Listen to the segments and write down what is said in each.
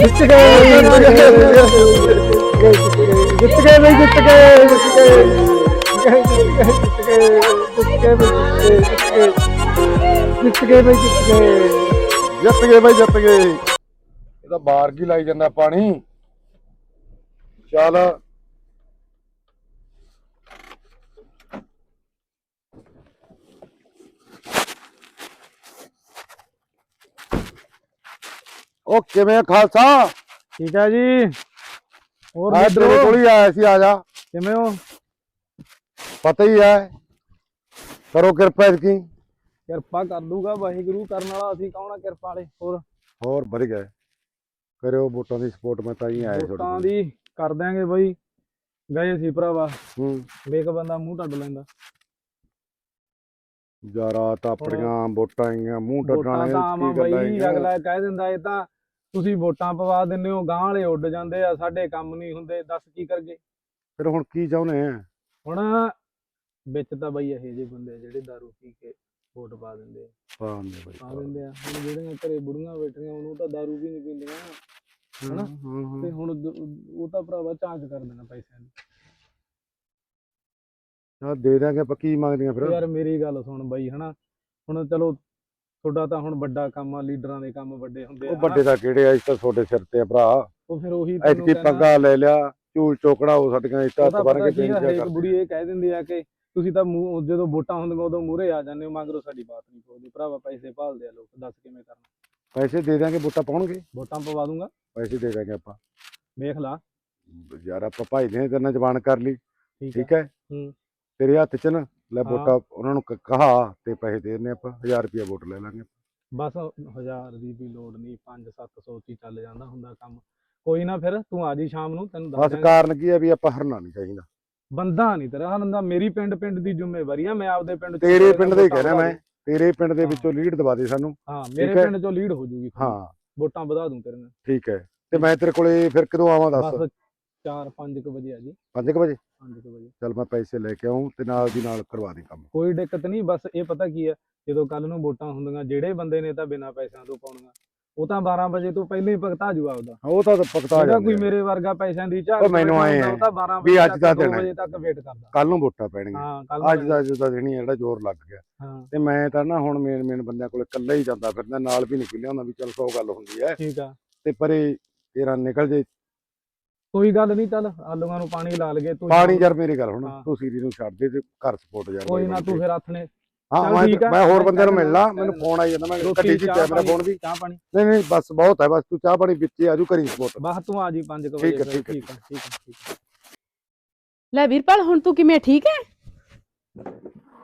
ਜਿੱਤ ਗਏ ਜਿੱਤ ਗਏ ਬਈ ਜਿੱਤ ਗਏ ਜਿੱਤ ਗਏ ਜਿੱਤ ਗਏ ਜਿੱਤ ਗਏ ਜਿੱਤ ਗਏ ਬਈ ਜਿੱਤ ਗਏ ਜਿੱਤ ਗਏ ਬਾਈ ਜਿੱਤ ਗਏ ਇਹਦਾ ਬਾਹਰ ਕੀ ਲਾਈ ਜਾਂਦਾ ਪਾਣੀ ਚੱਲ ਉਹ ਕਿਵੇਂ ਖਾਲਸਾ? ਠੀਕ ਆ ਜੀ। ਹੋਰ ਮੈਂ ਤੇਰੇ ਕੋਲ ਹੀ ਆਇਆ ਸੀ ਆ ਜਾ। ਕਿਵੇਂ ਹੋ? ਪਤਾ ਹੀ ਹੈ। ਕਰੋ ਕਿਰਪਾ ਇਸਕੀ ਕਿਰਪਾ ਕਰ ਦੂਗਾ ਵਾਹਿਗੁਰੂ। ਕਰਨ ਵਾਲਾ ਅਸੀਂ ਕੌਣ ਆ ਕਿਰਪਾ ਵਾਲੇ? ਹੋਰ? ਹੋਰ ਵਧ ਗਏ ਕਰਿਓ ਵੋਟਾਂ ਦੀ ਸਪੋਰਟ ਮੈਂ ਤਾਂ ਹੀ ਆਇਆ ਤੁਹਾਡੇ ਵੋਟਾਂ ਕੋਲ। ਦੀ ਕਰ ਦਿਆਂਗੇ ਬਈ। ਗਏ ਸੀ ਭਰਾਵਾ। ਹੂੰ। ਵੇਖ ਬੰਦਾ ਮੂੰਹ ਟੱਡ ਲੈਂਦਾ। ਯਾਰਾ ਤਾਂ ਆਪਣੀਆਂ ਵੋਟਾਂ ਆਈਆਂ ਮੂੰਹ ਟੱਟਣਾ ਵੋਟਾਂ ਆਵਾਂ ਕੀ ਗੱਲਾਂ ਬਈ ਹੈਗੀਆਂ। ਅਗਲਾ ਕਹਿ ਦਿੰਦਾ ਇਹ ਤਾਂ। ਤੁਸੀਂ ਵੋਟਾਂ ਪਵਾ ਦਿੰਦੇ ਹੋ ਗਾਂ ਵਾਲੇ ਉੱਡ ਜਾਂਦੇ ਆ ਸਾਡੇ ਕੰਮ ਨਹੀਂ ਹੁੰਦੇ ਦੱਸ ਕੀ ਕਰਗੇ? ਫਿਰ ਹੁਣ ਕੀ ਚਾਹੁੰਦੇ ਆ? ਹੁਣ ਵਿੱਚ ਤਾਂ ਬਈ ਇਹੋ ਜਿਹੇ ਬੰਦੇ ਆ ਜਿਹੜੇ ਦਾਰੂ ਪੀ ਕੇ ਵੋਟ ਪਾ ਦਿੰਦੇ ਆ। ਬਾਈ ਪਾ ਦਿੰਦੇ ਆ। ਹੁਣ ਜਿਹੜੀਆਂ ਘਰੇ ਬੁੜੀਆਂ ਬੈਠੀਆਂ ਉਹਨੂੰ ਤਾਂ ਦਾਰੂ ਵੀ ਨਹੀਂ ਪੀਂਦੀਆਂ। ਹਨਾ? ਤੇ ਹੁਣ ਉਹ ਤਾਂ ਭਰਾਵਾ ਚਾਂਚ ਕਰ ਦੇਣਾ ਪੈਸਿਆਂ ਦੀ। ਆ ਦੇ ਦਾਂਗੇ ਆਪਾਂ ਕੀ ਮੰਗਦੀਆਂ ਫਿਰ? ਯਾਰ ਮੇਰੀ ਗੱਲ ਸੁਣ ਬਈ ਹਨਾ? ਹੁਣ ਚਲੋ ਤੁਹਾਡਾ ਤਾਂ ਹੁਣ ਵੱਡਾ ਕੰਮ ਆ ਲੀਡਰਾਂ ਦੇ ਕੰਮ ਵੱਡੇ ਹੁੰਦੇ ਆ ਉਹ? ਵੱਡੇ ਦਾ ਕਿਹੜੇ ਆ ਇਸ ਤਾਂ ਤੁਹਾਡੇ ਸਿਰ ਤੇ ਆ ਭਰਾ। ਉਹ ਫਿਰ ਉਹੀ ਐਤਕੀ ਪੰਗਾ ਲੈ ਲਿਆ ਝੂਲ ਚੋਕੜਾ ਇੱਟਾਂ ਉਹਦਾ ਹੱਥ ਬਣ ਪਤਾ ਕੇ ਕੀ ਆ, ਬੇਨਤੀਆਂ ਹਰੇਕ ਕਰਦੇ। ਬੁੜੀ ਇਹ ਕਹਿ ਦਿੰਦੀ ਆ ਕਿ ਤੁਸੀਂ ਤਾਂ ਮੂੰਹ ਜਦੋਂ ਵੋਟਾਂ ਹੁੰਦੀਆਂ ਉਦੋਂ ਮੂਹਰੇ ਆ ਜਾਂਦੇ ਹੋ ਮਗਰੋਂ ਸਾਡੀ ਬਾਤ ਨਹੀਂ ਪਉਂਦੀ ਭਰਾਵਾ ਪੈਸੇ ਭਾਲਦੇ ਆ ਲੋਕ ਦੱਸ ਕਿਵੇਂ ਕਰਨਾ। ਪੈਸੇ ਦੇ ਦਾਂਗੇ ਵੋਟਾਂ ਪਾਉਣਗੇ। ਵੋਟਾਂ ਪਵਾ ਦੂੰਗਾ। ਪੈਸੇ ਦੇ ਦਾਂਗੇ ਆਪਾਂ। ਵੇਖ ਲਾ। ਯਾਰ ਆਪਾਂ ਭਾਈ ਨੇ ਤੇਰੇ ਨਾਲ ਜ਼ਬਾਨ ਕਰ ਲਈ। ਠੀਕ ਠੀਕ ਹੈ। ਹੂੰ। ਤੇਰੇ ਹੱਥ 'ਚ ਨਾ ਲੈ। ਵੋਟਾਂ ਉਹਨਾਂ ਨੂੰ ਕ- ਕਹਾ ਤੇ ਪੈਸੇ ਦੇ ਦਿੰਦੇ ਆਪਾਂ 1000 ਰੁਪਇਆ ਵੋਟ ਲੈ ਲਾਂਗੇ ਬਸ ਹਜ਼ਾਰ ਦੀ ਵੀ ਲੋੜ ਨਹੀਂ 5-700 ਚ ਹੀ ਚੱਲ ਜਾਂਦਾ ਹੁੰਦਾ ਕੰਮ ਕੋਈ ਨਾ ਫਿਰ ਤੂੰ ਆ ਜੀ ਸ਼ਾਮ ਨੂੰ ਤੈਨੂੰ ਦੱਸ ਬਸ ਦਿਆਂਗੇ। ਕਾਰਨ ਕੀ ਹੈ ਵੀ ਆਪਾਂ ਹਰਨਾ ਨਹੀਂ ਚਾਹੀਦਾ ਬੰਦਾ ਨਹੀਂ ਤੇਰਾ ਹਲੰਦਾ ਮੇਰੀ ਪਿੰਡ ਪਿੰਡ ਦੀ ਜ਼ਿੰਮੇਵਾਰੀ ਆ ਮੈਂ ਆਪਦੇ ਪਿੰਡ ਚੋਂ ਤੇਰੇ ਪਿੰਡ ਦੇ ਹੀ ਕਹਿ ਰਿਹਾ ਮੈਂ ਤੇਰੇ ਪਿੰਡ ਦੇ ਹਾਂ। ਵਿੱਚੋਂ ਲੀਡ ਦਵਾ ਦੇ ਸਾਨੂੰ। ਹਾਂ ਮੇਰੇ ਹੈ। ਪਿੰਡ ਚੋਂ ਲੀਡ ਹੋ ਜੂਗੀ ਹਾਂ ਵੋਟਾਂ ਵਧਾ ਦੂੰ ਤੇਰੇ ਨਾਲ ਠੀਕ ਹੈ ਤੇ ਮੈਂ ਤੇਰੇ ਕੋਲੇ ਫਿਰ ਕਦੋਂ ਆਵਾਂ ਦੱਸ ਬਸ 4-5 ਕੁ ਵਜੇ ਆ ਜੀ 5 ਵਜੇ 5 ਕੁ ਵਜੇ ਚੱਲ ਮੈਂ ਪੈਸੇ ਲੈ ਕੇ ਆਉਂ ਤੇ ਨਾਲ ਦੀ ਨਾਲ ਕਰਵਾ ਦੇ ਕੰਮ। ਕੋਈ ਦਿੱਕਤ ਨਹੀਂ ਬਸ ਇਹ ਪਤਾ ਕੀ ਹੈ ਜਦੋਂ ਕੱਲ ਨੂੰ ਵੋਟਾਂ ਹੁੰਦੀਆਂ ਜਿਹੜੇ ਬੰਦੇ ਨੇ ਤਾਂ ਬਿਨਾਂ ਪੈਸਿਆਂ ਤੋਂ ਪਾਉਣੀਆਂ ਉਹ ਤਾਂ 12 ਵਜੇ ਤੋਂ ਪਹਿਲਾਂ ਹੀ ਭਗਤਾ ਜੂ ਆਪਦਾ। ਉਹ ਤਾਂ ਜਿਹੜਾ ਜਾਂਦੇ ਕੋਈ ਮੇਰੇ ਵਰਗਾ ਪੈਸਿਆਂ ਦੀ ਝਾੜ ਉਹ ਮੈਨੂੰ ਆਏਂ 12 ਵੀ ਅੱਜ ਦਾ ਦਿਨ ਹੈ। ਵਜੇ ਤੱਕ ਵੇਟ ਕਰਦਾ। ਕੱਲ ਨੂੰ ਵੋਟਾਂ ਪੈਣਗੀਆਂ। ਅੱਜ ਦਾ ਹੀ ਹੈ, ਜਿਹੜਾ ਜ਼ੋਰ ਲੱਗ ਗਿਆ। ਤੇ ਮੈਂ ਤਾਂ ਨਾ ਹੁਣ ਮੇਨ ਮੇਨ ਬੰਦਿਆਂ ਕੋਲ ਇਕੱਲਾ ਹੀ ਜਾਂਦਾ ਫਿਰਦਾ ਨਾਲ ਵੀ ਨਿਕਲਿਆ ਹੁੰਦਾ ਵੀ ਚਲ ਸੌ ਗੱਲ ਹੁੰਦੀ ਹੈ। ਠੀਕ ਆ। ਤੇ ਪਰੇ ਤੇਰਾ ਨਿਕਲ ਜੇ ਕੋਈ ਗੱਲ ਨਹੀਂ ਚੱਲ ਆਲੂਆਂ ਨੂੰ ਪਾਣੀ ਲਾ ਲਗੇ ਤੂੰ ਪਾਣੀ ਯਾਰ ਮੇਰੀ ਗੱਲ ਹੁਣ ਹਾਂ। ਤੂੰ ਸੀਰੀ ਨੂੰ ਛੱਡ ਦੇ ਤੇ ਘਰ ਸਪੋਰਟ ਯਾਰ ਕੋਈ ਨਾ ਤੂੰ। ਫਿਰ ਹੱਥ ਨੇ। ਹਾਂ ਮੈਂ ਠੀਕ ਆ, ਮੈਂ ਹੋਰ ਮੈਂ ਬੰਦਿਆਂ ਨੂੰ ਮਿਲਣਾ ਮੈਨੂੰ ਫੋਨ ਆਈ ਜਾਂਦਾ ਮੈਂ 'ਚ ਚਾਹ ਕੈਮਰਾ ਫੋਨ ਵੀ। ਚਾਹ ਪਾਣੀ। ਨਹੀਂ ਨਹੀਂ ਬਸ ਬਹੁਤ ਹੈ ਬਸ ਤੂੰ ਚਾਹ ਪਾਣੀ ਵਿੱਚ ਹੀ ਆਜੂ ਕਰੀ ਸਪੋਰਟ। ਬਸ ਤੂੰ ਆ ਜੀ 5 ਵਜੇ ਠੀਕ ਫਿਰ, ਠੀਕ ਆ ਲੈ ਵੀਰਪਾਲ ਹੁਣ ਤੂੰ ਕਿਵੇਂ ਠੀਕ ਹੈ?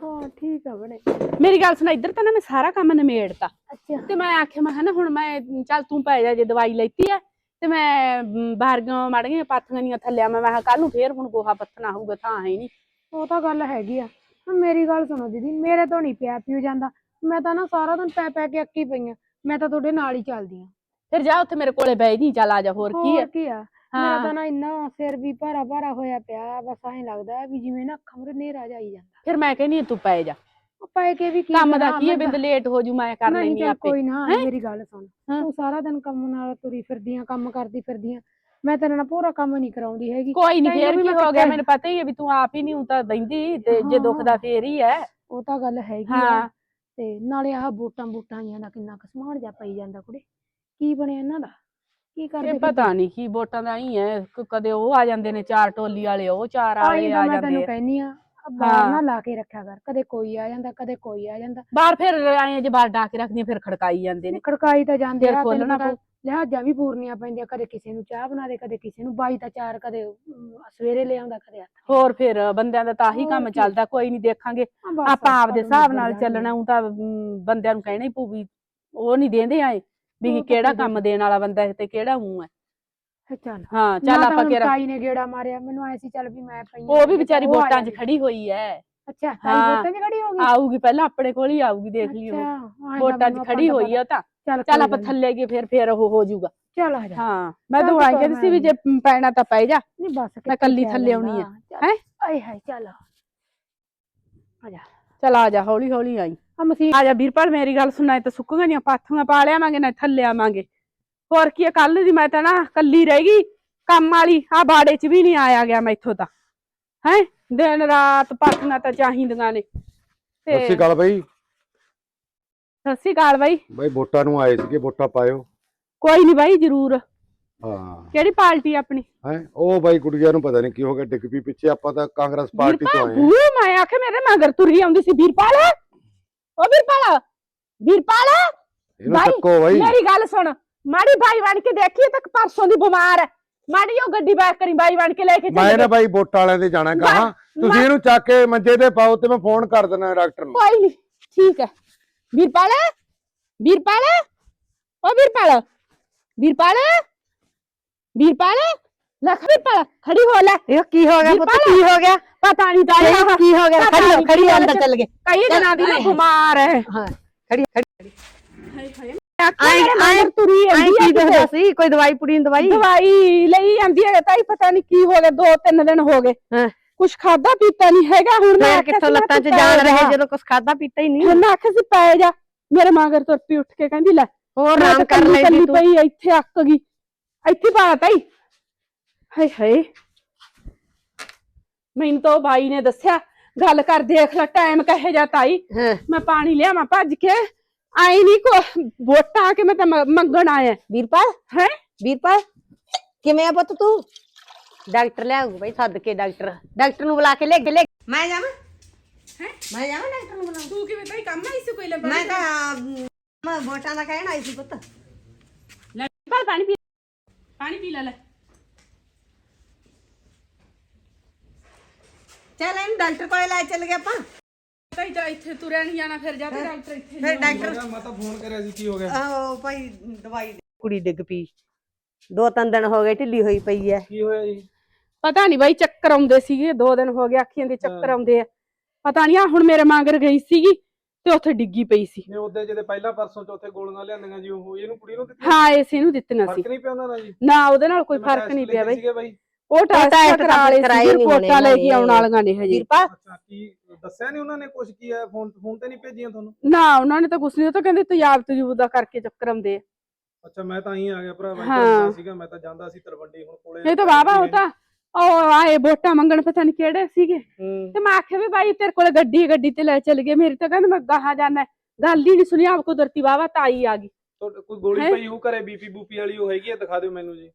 ਹਾਂ ਠੀਕ ਆ ਬਣੇ ਮੇਰੀ ਗੱਲ ਸੁਣ ਇੱਧਰ ਤਾਂ ਨਾ ਮੈਂ ਸਾਰਾ ਕੰਮ ਨਿਮੇੜਤਾ। ਅੱਛਾ। ਤੇ ਮੈਂ ਆਖਿਆ ਮੈਂ ਹਨਾ ਹੁਣ ਮੈਂ ਚੱਲ ਤੂੰ ਪੈ ਜਾ ਜੇ ਦਵਾਈ ਲੈਤੀ ਆ ਤੇ ਮੈਂ ਮ, ਬਾਹਰ ਗਿਆ ਮਾੜੀਆਂ ਪਾਥੀਆਂ ਦੀਆਂ ਥੱਲਿਆ ਮੈਂ ਮੈਂ ਕੱਲ ਨੂੰ ਫੇਰ ਹੁਣ ਗੋਹਾ ਪੱਥਣਾ ਹੋਊਗਾ ਥਾਂ ਹੈ ਨਹੀਂ। ਉਹ ਤਾਂ ਗੱਲ ਹੈਗੀ ਆ। ਮੇਰੀ ਗੱਲ ਸੁਣੋ ਦੀਦੀ ਮੇਰੇ ਤੋਂ ਨਹੀਂ ਪਿਆ ਪਿਉ ਜਾਂਦਾ। ਮੈਂ ਤਾਂ ਨਾ ਸਾਰਾ ਦਿਨ ਪੈ ਪੈ ਕੇ ਅੱਕੀ ਪਈ ਆ। ਮੈਂ ਤਾਂ ਤੁਹਾਡੇ ਨਾਲ ਹੀ ਚੱਲਦੀ ਆ। ਫਿਰ ਜਾ ਉੱਥੇ ਮੇਰੇ ਕੋਲੇ ਬਹਿ ਜੀ ਚੱਲ ਆ ਜਾ ਹੋਰ ਕੀ ਹੈ ਕੀ ਆ? ਮੇਰਾ ਤਾਂ ਨਾ ਇੰਨਾ ਸਿਰ ਵੀ ਭਾਰਾ ਭਾਰਾ ਹੋਇਆ ਪਿਆ ਬਸ ਐਂ ਲੱਗਦਾ ਵੀ ਜਿਵੇਂ ਨਾ ਅੱਖਾਂ ਮੁਰੇ ਹਨੇਰਾ ਜਾਈ ਜਾਂਦਾ। ਫਿਰ ਮੈਂ ਕਹਿੰਨੀ ਤੂੰ ਪੈ ਜਾ। ਉਹ ਪੈ ਕੇ ਵੀ ਕੀ ਕੰਮ ਦਾ ਕੀ ਹੈ ਬਿੰਦ ਲੇਟ ਹੋ ਜੂ ਮੈਂ ਕਰ ਲੈਣੀ ਆਪੇ। ਕੋਈ ਨਾ? ਮੇਰੀ ਗੱਲ ਸੁਣ। ਤੂੰ ਸਾਰਾ ਦਿਨ ਕੰਮ ਨਾਲ ਤੁਰੀ ਫਿਰਦੀ ਆ ਕੰਮ ਕਰਦੀ ਫਿਰਦੀ ਆ ਮੈਂ ਤੇਰੇ ਨਾਲ ਪੂਰਾ ਕੰਮ ਨਹੀਂ ਕਰਾਉਂਦੀ ਹੈਗੀ। ਕੋਈ ਨਹੀਂ ਫੇਰ ਵੀ ਕੀ ਹੋ ਗਿਆ? ਮੈਨੂੰ ਪਤਾ ਹੀ ਹੈ ਵੀ ਤੂੰ ਆਪ ਹੀ ਨਹੀਂ ਹੁਣ ਤਾਂ ਤੇ ਜੇ ਦੁੱਖ ਦਾ। ਫੇਰ ਹੀ ਹੈ। ਉਹ ਤਾਂ ਗੱਲ ਹੈਗੀ ਆ। ਹਾਂ। ਤੇ ਨਾਲੇ ਆਹ ਬੂਟਾਂ ਬੂਟਾਂ ਜਿਹਾਂ ਦਾ ਕਿੰਨਾ ਕੁ ਸਮਾਨ ਜਾ ਪਈ ਜਾਂਦਾ ਕੁੜੇ। ਕੀ ਬਣਿਆ ਇਹਨਾਂ ਦਾ? ਕੀ ਕਰਦੇ ਇਹ ਪਤਾ ਨਹੀਂ ਕੀ ਵੋਟਾਂ ਦਾ ਹੀ ਹੈ। ਕਦੇ ਉਹ ਆ ਜਾਂਦੇ ਨੇ ਚਾਰ ਟੋਲੀ ਵਾਲੇ ਉਹ ਚਾਰ ਵਾਲੇ ਤਾਂ ਆ ਮੈਂ ਜਾਂਦੇ ਤੈਨੂੰ ਆ। ਕਹਿਨੀ ਆ ਬਾਹਰ ਹਾਂ। ਨਾ ਲਾ ਕੇ ਰੱਖਿਆ ਕਰ ਕਦੇ ਕੋਈ ਆ ਜਾਂਦਾ ਕਦੇ ਕੋਈ ਆ ਜਾਂਦਾ ਬਾਹਰ ਫਿਰ ਆਏ ਜੇ ਬਾਹਰ ਡਾ ਕੇ ਰੱਖਦੀਆਂ ਫਿਰ ਖੜਕਾਈ ਜਾਂਦੇ ਨੇ ਖੜਕਾਈ ਤਾਂ ਜਾਂਦੇ ਫਿਰ ਆ ਤੈਨੂੰ ਖੋਲਣਾ ਪਤਾ ਪਊ। ਲਿਹਾਜ਼ਾਂ ਵੀ ਪੂਰਨੀਆਂ ਪੈਂਦੀਆਂ ਕਦੇ ਕਿਸੇ ਨੂੰ ਚਾਹ ਬਣਾ ਦੇ ਕਦੇ ਕਿਸੇ ਨੂੰ ਬਾਈ ਤਾਂ ਚਾਰ ਕਦੇ ਅਮ, ਸਵੇਰੇ ਲੈ ਆਉਂਦਾ ਕਦੇ ਹੱਥ ਹੋਰ ਫਿਰ ਬੰਦਿਆਂ ਦਾ ਤਾਂ ਆਹੀ ਹੋਰ ਕੰਮ ਕੀ। ਚੱਲਦਾ ਕੋਈ ਨਹੀਂ ਦੇਖਾਂਗੇ ਹਾਂ, ਬਸ ਆਪਾਂ ਆਪਦੇ ਹਿਸਾਬ ਨਾਲ। ਚੱਲਣਾ ਉਹ ਤਾਂ ਅਮ, ਬੰਦਿਆਂ ਨੂੰ ਕਹਿਣਾ ਹੀ ਪਊ ਵੀ ਉਹ ਨਹੀਂ ਦੇਂਦੇ ਆਏ ਵੀ ਤਾਂ ਕਿਹੜਾ ਕੰਮ ਦੇਣ ਵਾਲਾ ਬੰਦਾ ਹੈ ਤੇ ਕਿਹੜਾ ਹੂੰ ਹੈ ਚੱਲ। ਹਾਂ ਨਾ ਚੱਲ ਤਾਂ ਆਪਾਂ ਹੁਣ ਕਿਹੜਾ ਤਾਈ ਨੇ ਗੇੜਾ ਮਾਰਿਆ ਮੈਨੂੰ ਐ ਸੀ ਚੱਲ ਵੀ ਮੈਂ ਪਈ ਆਂ, ਉਹ ਵੀ ਤੇ ਵਿਚਾਰੀ ਉਹ ਆ ਵੋਟਾਂ 'ਚ ਜਾਂਦੀ। ਖੜੀ ਹੋਈ ਹੈ ਅੱਛਾ ਤਾਈ ਹਾਂ। ਵੋਟਾਂ 'ਚ ਖੜੀ ਹੋ ਗਈ? ਆਊਗੀ ਪਹਿਲਾਂ ਆਪਣੇ ਕੋਲ ਹੀ ਆਊਗੀ ਦੇਖ ਲਿਓ। ਅੱਛਾ, ਐਂ ਤਾਂ ਵੋਟਾਂ 'ਚ ਮੈਨੂੰ ਖੜੀ ਆਪਾਂ ਹੋਈ ਆ ਉਹ ਤਾਂ। ਚੱਲ ਚੱਲ ਕੋਈ ਆਪਾਂ ਗੱਲ ਨੀ। ਥੱਲੇ ਗਏ ਫਿਰ ਫਿਰ ਉਹ ਹੋ ਜਾਊਗਾ। ਚੱਲ ਆ ਜਾ। ਹਾਂ ਮੈਂ ਚੱਲ ਤਾਂ ਤੂੰ ਆਈ ਕਰ ਕਹਿੰਦੀ ਸੀ ਵੀ ਮੈਂ ਜੇ ਪੈਣਾ ਤਾਂ ਪੈ ਜਾ। ਨਹੀਂ ਬਸ ਮੈਂ ਕਿੱਥੇ ਕੱਲੀ ਪਿਆ ਥੱਲੇ ਆਉਣੀ ਆ। ਜਾਂਦਾ। ਹੈਂ? ਆਏ ਹਾਏ ਚੱਲ। ਚੱਲ ਆ ਜਾ ਹੌਲੀ ਹੌਲੀ ਆਈ। ਆ ਮਸੀਹ ਆ ਜਾ ਵੀਰਪਾਲ ਮੇਰੀ ਗੱਲ ਸੁਣਾਏ ਤਾਂ ਸੁੱਕੀਆਂ ਨਹੀਂ ਪਾਥੀਆਂ ਪਾ ਲਿਆਵਾਂਗੇ ਨਾ ਥੱਲੇ ਆਵਾਂਗੇ। ਹੋਰ ਕੀ ਕੱਲ ਦੀ ਮੈਂ ਤਾਂ ਨਾ ਕੱਲੀ ਰਹਿ ਗਈ ਕੰਮ ਵਾਲੀ ਆ ਬਾੜੇ 'ਚ ਵੀ ਨਹੀਂ ਆਇਆ ਗਿਆ ਮੈਥੋਂ ਤਾਂ। ਹੈ ਦਿਨ ਰਾਤ ਪਾਥੀਆਂ ਤਾਂ ਚਾਹੀਦੀਆਂ ਨੇ। ਤੇ ਸੱਚੀ ਗੱਲ ਬਈ। ਸਤਿ ਸ਼੍ਰੀ ਅਕਾਲ ਬਾਈ। ਬਈ ਵੋਟਾਂ ਨੂੰ ਆਏ ਸੀਗੇ ਵੋਟਾਂ ਪਾਇਓ। ਕੋਈ ਨਹੀਂ ਬਾਈ ਜ਼ਰੂਰ। ਹਾਂ। ਕਿਹੜੀ ਪਾਰਟੀ ਆ ਆਪਣੀ? ਹੈ ਉਹ ਬਾਈ ਕੁੜੀਆਂ ਨੂੰ ਪਤਾ ਨਹੀਂ ਕੀ ਹੋ ਗਿਆ ਡਿੱਗ ਪਈ ਪਿੱਛੇ ਆਪਾਂ ਤਾਂ ਕਾਂਗਰਸ ਪਾਰਟੀ ਤੋਂ ਆਏ ਹਾਂ। ਮੈਂ ਆਖੇ ਮੇਰੇ ਮਗਰ ਤੁਰੀ ਆਉਂਦੀ ਸੀ। ਵੀਰਪਾਲ? ਓ ਵੀਰਪਾਲ ਵੀਰਪਾਲ? ਇਹਨੂੰ ਬਾਈ, ਚੱਕੋ ਬਾਈ। ਮੇਰੀ ਗੱਲ ਸੁਣ। ਮਾੜੀ ਬਾਈ ਬਣ ਕੇ ਦੇਖੀ ਤੱਕ ਪਰਸੋਂ ਦੀ ਬਿਮਾਰ ਹੈ ਮਾੜੀ ਉਹ ਗੱਡੀ ਬੈਕ ਕਰੀ ਬਾਈ ਬਣ ਕੇ ਲੈ ਕੇ ਮੈਂ ਨਾ ਬਾਈ ਵੋਟਾਂ ਵਾਲਿਆਂ ਦੇ ਜਾਣਾ ਕਹਾ ਤੁਸੀਂ ਇਹਨੂੰ ਚੱਕ ਕੇ ਮੰਜੇ ਤੇ ਪਾਓ ਤੇ ਮੈਂ ਫੋਨ ਕਰ ਦਿੰਦਾ ਡਾਕਟਰ ਨੂੰ। ਕੋਈ ਨਹੀਂ ਠੀਕ ਹੈ ਵੀਰਪਾਲ ਵੀਰਪਾਲ ਓ ਵੀਰਪਾਲ ਵੀਰਪਾਲ ਵੀਰਪਾਲ ਲੱਖ ਵੀਰਪਾਲ ਖੜੀ ਹੋ ਲੈ। ਇਹ ਕੀ ਹੋ ਗਿਆ ਪੁੱਤ? ਕੀ ਹੋ ਗਿਆ? ਪਤਾ ਨਹੀਂ ਤਾਂ ਇਹ ਕੀ ਹੋ ਗਿਆ? ਖੜੀ ਹੋ ਖੜੀ ਅੰਦਰ ਚੱਲ ਗਏ। ਕਈ ਦਿਨਾਂ ਦੀ ਨਾ ਬਿਮਾਰ ਹੈ ਹਾਂ ਖੜੀ ਖੜੀ ਆਈ ਆਈ ਤੁਰੀ ਆਈ ਆਂਦੀ ਕੀ ਹੈ ਦੱਸਦਾ ਸੀ ਕੋਈ ਦਵਾਈ ਪੁੜੀ ਦਵਾਈ ਦਵਾਈ ਲਈ ਜਾਂਦੀ ਹੈ ਤਾਈ ਪਤਾ ਨਹੀਂ ਕੀ ਹੋ ਗਿਆ ਦੋ ਤਿੰਨ ਦਿਨ ਹੋ ਗਏ ਹਾਂ। ਕੁਛ ਖਾਦਾ ਪੀਤਾ ਨਹੀਂ ਹੈਗਾ ਹੁਣ ਮੈਂ ਮੈਂ ਆਖਿਆ ਕਿੱਥੋਂ ਸੀ ਮੈਂ ਲੱਤਾਂ 'ਚ ਤੂੰ ਜਾਨ ਪੈ ਰਹੇ ਜਾ। ਜਦੋਂ ਕੁਛ ਖਾਦਾ ਪੀਤਾ ਹੀ ਨਹੀਂ ਹੁਣ ਮੈਂ ਆਖਿਆ ਸੀ ਪੈ ਜਾ ਮੇਰੇ ਮਗਰ ਤੁਰ ਪਈ ਉੱਠ ਕੇ ਕਹਿੰਦੀ ਲੈ ਹੋਰ ਮੈਂ ਆਰਾਮ ਤਾਂ ਕਰ ਕੱਲੀ ਲੈ ਕੱਲੀ ਤੂੰ ਪਈ ਇੱਥੇ ਅੱਕ ਗਈ ਇੱਥੇ ਪਾ ਤਾਈ ਹਾਏ ਹਾਏ ਮੈਨੂੰ ਤਾਂ ਉਹ ਬਾਈ ਨੇ ਦੱਸਿਆ ਗੱਲ ਕਰ ਦੇਖ ਲੈ ਟਾਈਮ ਕਹੇ ਜਾ ਤਾਈ ਹਾਂ ਮੈਂ ਪਾਣੀ ਲਿਆਵਾਂ ਭੱਜ ਕੇ ਆਈ ਨਹੀਂ ਕੋ ਵੋਟਾਂ ਆ ਕੇ ਮੈਂ ਤਾਂ ਮ- ਮੰਗਣ ਆਇਆ। ਵੀਰਪਾਲ? ਹੈ? ਵੀਰਪਾਲ? ਕਿਵੇਂ ਆ ਪੁੱਤ ਤੂੰ? ਡਾਕਟਰ ਲਿਆਉਂਗਾ ਬਈ ਸੱਦ ਕੇ ਡਾਕਟਰ। ਡਾਕਟਰ ਨੂੰ ਬੁਲਾ ਕੇ ਲੈ ਕੇ ਲੈ ਮੈਂ ਜਾਵਾਂ? ਹੈਂ? ਮੈਂ ਜਾਵਾਂ ਡਾਕਟਰ ਨੂੰ ਬੁਲਾਉਂ ਤੂੰ ਕਿਵੇਂ ਤਾਈ ਕੰਮ ਆਈ ਸੀ ਕੋਈ ਮੈਂ ਤਾਂ ਅਮ, ਮੈਂ ਵੋਟਾਂ ਦਾ ਕਹਿਣ ਆਈ ਸੀ ਪੁੱਤ। ਪਾਣੀ ਪੀ ਪਾਣੀ ਪੀ ਲੈ ਲੈ। ਚੱਲ ਇਹਨੂੰ ਡਾਕਟਰ ਕੋਲੇ ਲੈ ਚੱਲ ਗਏ ਆਪਾਂ। ਤਾਈ ਤਾਂ ਇੱਥੇ ਤੁਰਿਆ ਨਹੀਂ ਜਾਣਾ ਫਿਰ ਜਾ ਕੇ ਡਾਕਟਰ ਇੱਥੇ ਫਿਰ ਡਾਕਟਰ ਮੈਂ ਤਾਂ ਫੋਨ ਕਰਿਆ ਸੀ ਕੀ ਹੋ ਗਿਆ? ਆਹੋ ਭਾਈ ਦਵਾਈ ਕੁੜੀ ਡਿੱਗ ਪਈ। ਦੋ ਤਿੰਨ ਦਿਨ ਹੋ ਗਏ ਢਿੱਲੀ ਹੋਈ ਪਈ ਐ। ਕੀ ਹੋਇਆ ਜੀ? ਪਤਾ ਨਹੀਂ ਬਾਈ ਚੱਕਰ ਆਉਂਦੇ ਸੀਗੇ ਦੋ ਦਿਨ ਹੋ ਗਏ ਅੱਖੀਆਂ ਦੇ ਚੱਕਰ ਆਉਂਦੇ ਆ। ਪਤਾ ਨਹੀਂ ਆ ਹੁਣ ਮੇਰੇ ਮਗਰ ਗਈ ਸੀਗੀ ਤੇ ਉੱਥੇ ਡਿੱਗੀ ਪਈ ਸੀ। ਨੇ ਉਹਦੇ ਜਿਹਦੇ ਪਹਿਲਾਂ ਪਰਸੋਂ ਚੌਥੇ ਗੋਲੀਆਂ ਲਿਆਂਦੀਆਂ ਜੀ ਉਹ ਇਹਨੂੰ ਕੁੜੀ ਨੂੰ ਦਿੱਤੀ ਹਾਂ ਇਸੇ ਨੂੰ ਦਿੱਤੀਆਂ ਸੀ। ਫ਼ਰਕ ਨਹੀਂ ਪਿਆ ਉਹਨਾਂ ਦਾ ਜੀ? ਨਾ ਉਹਦੇ ਨਾਲ ਕੋਈ ਫ਼ਰਕ ਨਹੀਂ ਪਿਆ ਬਾਈ। ਸੀਗੇ ਬਾਈ? ਉਹ ਟੈਸਟ ਕਰਾ ਸੀ ਹੋਣੇ ਰਿਪੋਰਟਾਂ ਲੈ ਕੇ ਆਉਣ। ਵਾਲੀਆਂ ਨੇ ਹਜੇ। ਵੀਰਪਾਲ ਅੱਛਾ ਕੀ ਦੱਸਿਆ ਨਹੀਂ ਉਹਨਾਂ ਨੇ ਕੁਝ ਕੀ ਹੈ? ਫੋਨ ਫੋਨ ਤੇ ਨਹੀਂ ਭੇਜੀਆਂ ਤੁਹਾਨੂੰ? ਨਾ ਉਹਨਾਂ ਨੇ ਤਾਂ ਕੁਛ ਨਹੀਂ ਉਹ ਤਾਂ ਕਹਿੰਦੇ ਤੇਜ਼ਾਬ ਤਜੂਬ ਦਾ ਕਰਕੇ ਚੱਕਰ ਆਉਂਦੇ ਆ। ਅੱਛਾ ਮੈਂ ਤਾਂ ਹੀ ਆ ਗਿਆ ਭਰਾ ਮੈਂ। ਤਾਂ ਸੀਗਾ ਮੈਂ ਤਾਂ ਜਾਂਦਾ ਸੀ ਤਲਵੰਡੀ ਹੁਣ ਕੋਲੇ। ਇਹ ਤਾਂ ਵਾਵਾ ਉਹ ਤਾਂ ਉਹ ਆਏ ਵੋਟਾਂ ਮੰਗਣ ਪਤਾ ਨਹੀਂ ਕਿਹੜੇ ਸੀਗੇ। ਤੇ ਮੈਂ ਆਖਿਆ ਵੀ ਬਾਈ ਤੇਰੇ ਕੋਲ ਗੱਡੀ ਹੈ, ਗੱਡੀ ਤੇ ਲੈ ਚੱਲ ਗਏ। ਮੇਰੀ ਤਾਂ ਕਹਿੰਦਾ ਮੈਂ ਗਾਹਾਂ ਜਾਣਾ। ਗੱਲ ਹੀ ਨਹੀਂ ਸੁਣੀ ਆਪ ਕੁਦਰਤੀ ਵਾਵਾ ਤਾਈ ਆ ਗਈ। ਕੋਈ ਗੋਲੀ? ਪਈ ਉਹ ਘਰੇ ਬੀਪੀ ਬੂਪੀ ਵਾਲੀ ਉਹ ਹੈਗੀ ਆ ਦਿਖਾ ਦਿਓ ਮੈਨੂੰ ਜੀ।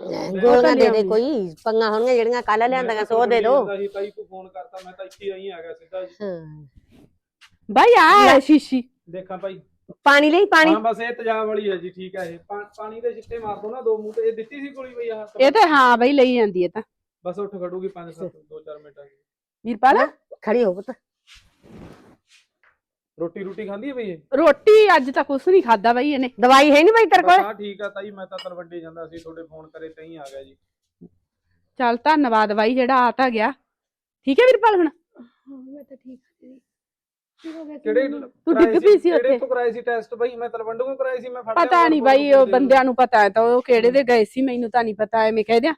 ਗੋਲੀਆਂ ਦੇ ਦੇ ਕੋਈ ਪੰਗਾ ਹੋਣਗੀਆਂ ਜਿਹੜੀਆਂ ਕੱਲ ਲਿਆਂਦੀਆਂ ਸੋ ਦੇ ਦੋ। ਤਾਈ ਤਾਈ ਤੂੰ ਫੋਨ ਕਰਤਾ ਮੈਂ ਤਾਂ ਇੱਥੇ ਆਈ ਆ ਗਿਆ ਸਿੱਧਾ ਜੀ ਬਾਈ ਆ ਹੈ ਸ਼ੀਸ਼ੀ। ਦੇਖਾਂ ਭਾਈ। ਪਾਣੀ ਲਈ ਪਾਣੀ। ਹਾਂ ਬਸ ਇਹ ਤੇਜ਼ਾਬ ਵਾਲੀ ਹੈ ਜੀ ਠੀਕ ਹੈ ਇਹ। ਪਾ- ਪਾਣੀ ਦੇ ਛਿੱਟੇ ਮਾਰ ਦੋ ਨਾ ਦੋ ਮੂੰਹ ਤੇ। ਇਹ ਦਿੱਤੀ ਸੀ ਗੋਲੀ ਬਈ ਆਹ ਇਹ ਤਾਂ ਹਾਂ ਬਾਈ ਲਈ ਜਾਂਦੀ ਹੈ ਤਾਂ। ਬਸ ਉੱਠ ਖੜੂਗੀ 5 7 2 4 ਮਿੰਟਾਂ 'ਚ ਵੀਰਪਾਲ? ਖੜੀ ਹੋ ਪੁੱਤ। ਰੋਟੀ ਰੋਟੀ ਖਾਂਦੀ ਹੈ ਬਈ ਇਹ? ਰੋਟੀ ਅੱਜ ਤਾਂ ਕੁਛ ਨਹੀਂ ਖਾਦਾ ਬਾਈ ਇਹਨੇ। ਦਵਾਈ ਹੈ ਨਹੀਂ ਬਾਈ ਤੇਰੇ ਕੋਲ? ਹਾਂ ਠੀਕ ਆ ਤਾਈ ਮੈਂ ਤਾਂ ਤਲਵੰਡੀ ਜਾਂਦਾ ਸੀ ਤੁਹਾਡੇ ਫੋਨ ਕਰੇ ਤੇ ਹੀ ਆ ਗਿਆ ਜੀ। ਚੱਲ ਧੰਨਵਾਦ ਬਾਈ ਜਿਹੜਾ ਆ ਤਾਂ ਗਿਆ। ਠੀਕ ਹੈ ਵੀਰਪਾਲ ਹੁਣ? ਹਾਂ ਮੈਂ ਤਾਂ ਠੀਕ ਹਾਂ ਦੀਦੀ ਕੀ ਹੋ ਗਿਆ ਸੀ ਕਿਹੜੇ? ਤੂੰ ਡਿੱਗ ਪਈ ਸੀ ਕਿਹੜੇ ਉੱਥੇ? ਤੋਂ ਕਰਾਏ ਸੀ ਟੈਸਟ ਬਈ? ਮੈਂ ਤਲਵੰਡੋਂ ਕਰਾਏ ਸੀ ਮੈਂ ਫੜ ਪਤਾ ਨਹੀਂ ਬਾਈ ਉਹ ਬੰਦਿਆਂ ਨੂੰ ਪਤਾ ਹੈ ਤਾਂ ਉਹ ਕਿਹੜੇ ਦੇ ਗਏ ਸੀ ਮੈਨੂੰ ਤਾਂ ਨਹੀਂ ਪਤਾ ਐਵੇਂ ਕਹਿ ਦਿਆਂ।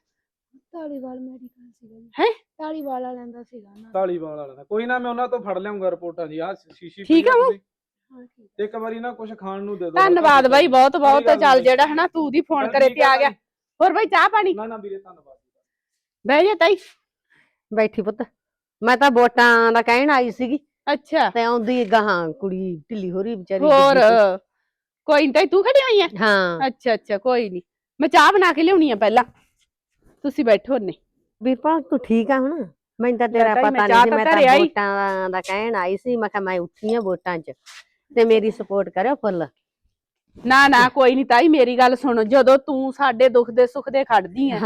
ਧਾਲੀਵਾਲ ਮੈਡੀਕਲ ਸੀਗਾ ਜੀ। ਹੈਂ? ਧਾਲੀਵਾਲ ਵਾਲਾ ਲੈਂਦਾ ਸੀਗਾ ਨਾ ਤਾਲੀਵਾਲ ਵਾਲਾ ਦਾ। ਕੋਈ ਨਾ ਮੈਂ ਉਹਨਾਂ ਤੋਂ ਫੜ ਲਿਆਉਂਗਾ ਰਿਪੋਰਟਾਂ ਜੀ ਆ ਸ਼ੀਸ਼ੀ ਠੀਕ ਆ ਉਹ? ਤੁਸੀਂ। ਹਾਂ ਠੀਕ ਇੱਕ ਵਾਰੀ ਨਾ ਕੁਝ ਖਾਣ ਨੂੰ ਦੇ ਦਿਓ। ਧੰਨਵਾਦ ਬਾਈ ਬਹੁਤ ਬਹੁਤ। ਚੱਲ ਨੀ। ਜਿਹੜਾ ਹਨਾ ਤੂੰ ਦੀ ਫੋਨ ਕਰੇ ਤੇ ਆ ਗਿਆ। ਹੋਰ ਬਾਈ ਚਾਹ ਪਾਣੀ? ਨਾ ਨਾ ਵੀਰੇ ਧੰਨਵਾਦ ਬਹਿ ਜਾ ਤਾਈ। ਬੈਠੀ ਪੁੱਤ। ਮੈਂ ਤਾਂ ਵੋਟਾਂ ਦਾ ਕਹਿਣ ਆਈ ਸੀਗੀ। ਅੱਛਾ। ਤੇ ਆਉਂਦੀ ਗਾਹਾਂ ਕੁੜੀ ਢਿੱਲੀ ਹੋ ਰਹੀ ਵਿਚਾਰੀ ਹੋਰ ਡਿੱਗੀ। ਕੋਈ ਨੀ ਤਾਈ ਤੂੰ ਖੜੀ ਹੋਈ ਹੈ ਹਾਂ। ਅੱਛਾ ਅੱਛਾ ਕੋਈ ਨਹੀਂ ਮੈਂ ਚਾਹ ਬਣਾ ਕੇ ਲਿਆਉਣੀ ਆ ਪਹਿਲਾਂ। ਤੁਸੀਂ ਬੈਠੋ ਨੇ ਵੀਰਪਾਲ ਤੂੰ ਠੀਕ ਆ ਹੁਣ ਮੈਨੂੰ ਤਾਂ ਤੇਰਾ ਪਤਾ ਨਹੀਂ ਮੈਂ ਤਾਂ। ਵੋਟਾਂ ਦਾ ਕਹਿਣ ਆਈ ਸੀ ਮੈਂ ਕਿਹਾ ਮੈਂ ਉੱਠੀ ਆ ਵੋਟਾਂ 'ਚ ਤੇ ਮੇਰੀ ਸਪੋਰਟ ਕਰਿਓ ਫੁੱਲ ਨਾ ਨਾ ਕੋਈ ਨਹੀਂ ਤਾਈ ਮੇਰੀ ਗੱਲ ਸੁਣ ਜਦੋਂ ਤੂੰ ਸਾਡੇ ਦੁੱਖ ਦੇ ਸੁੱਖ ਦੇ ਖੜਦੀ ਹਾਂ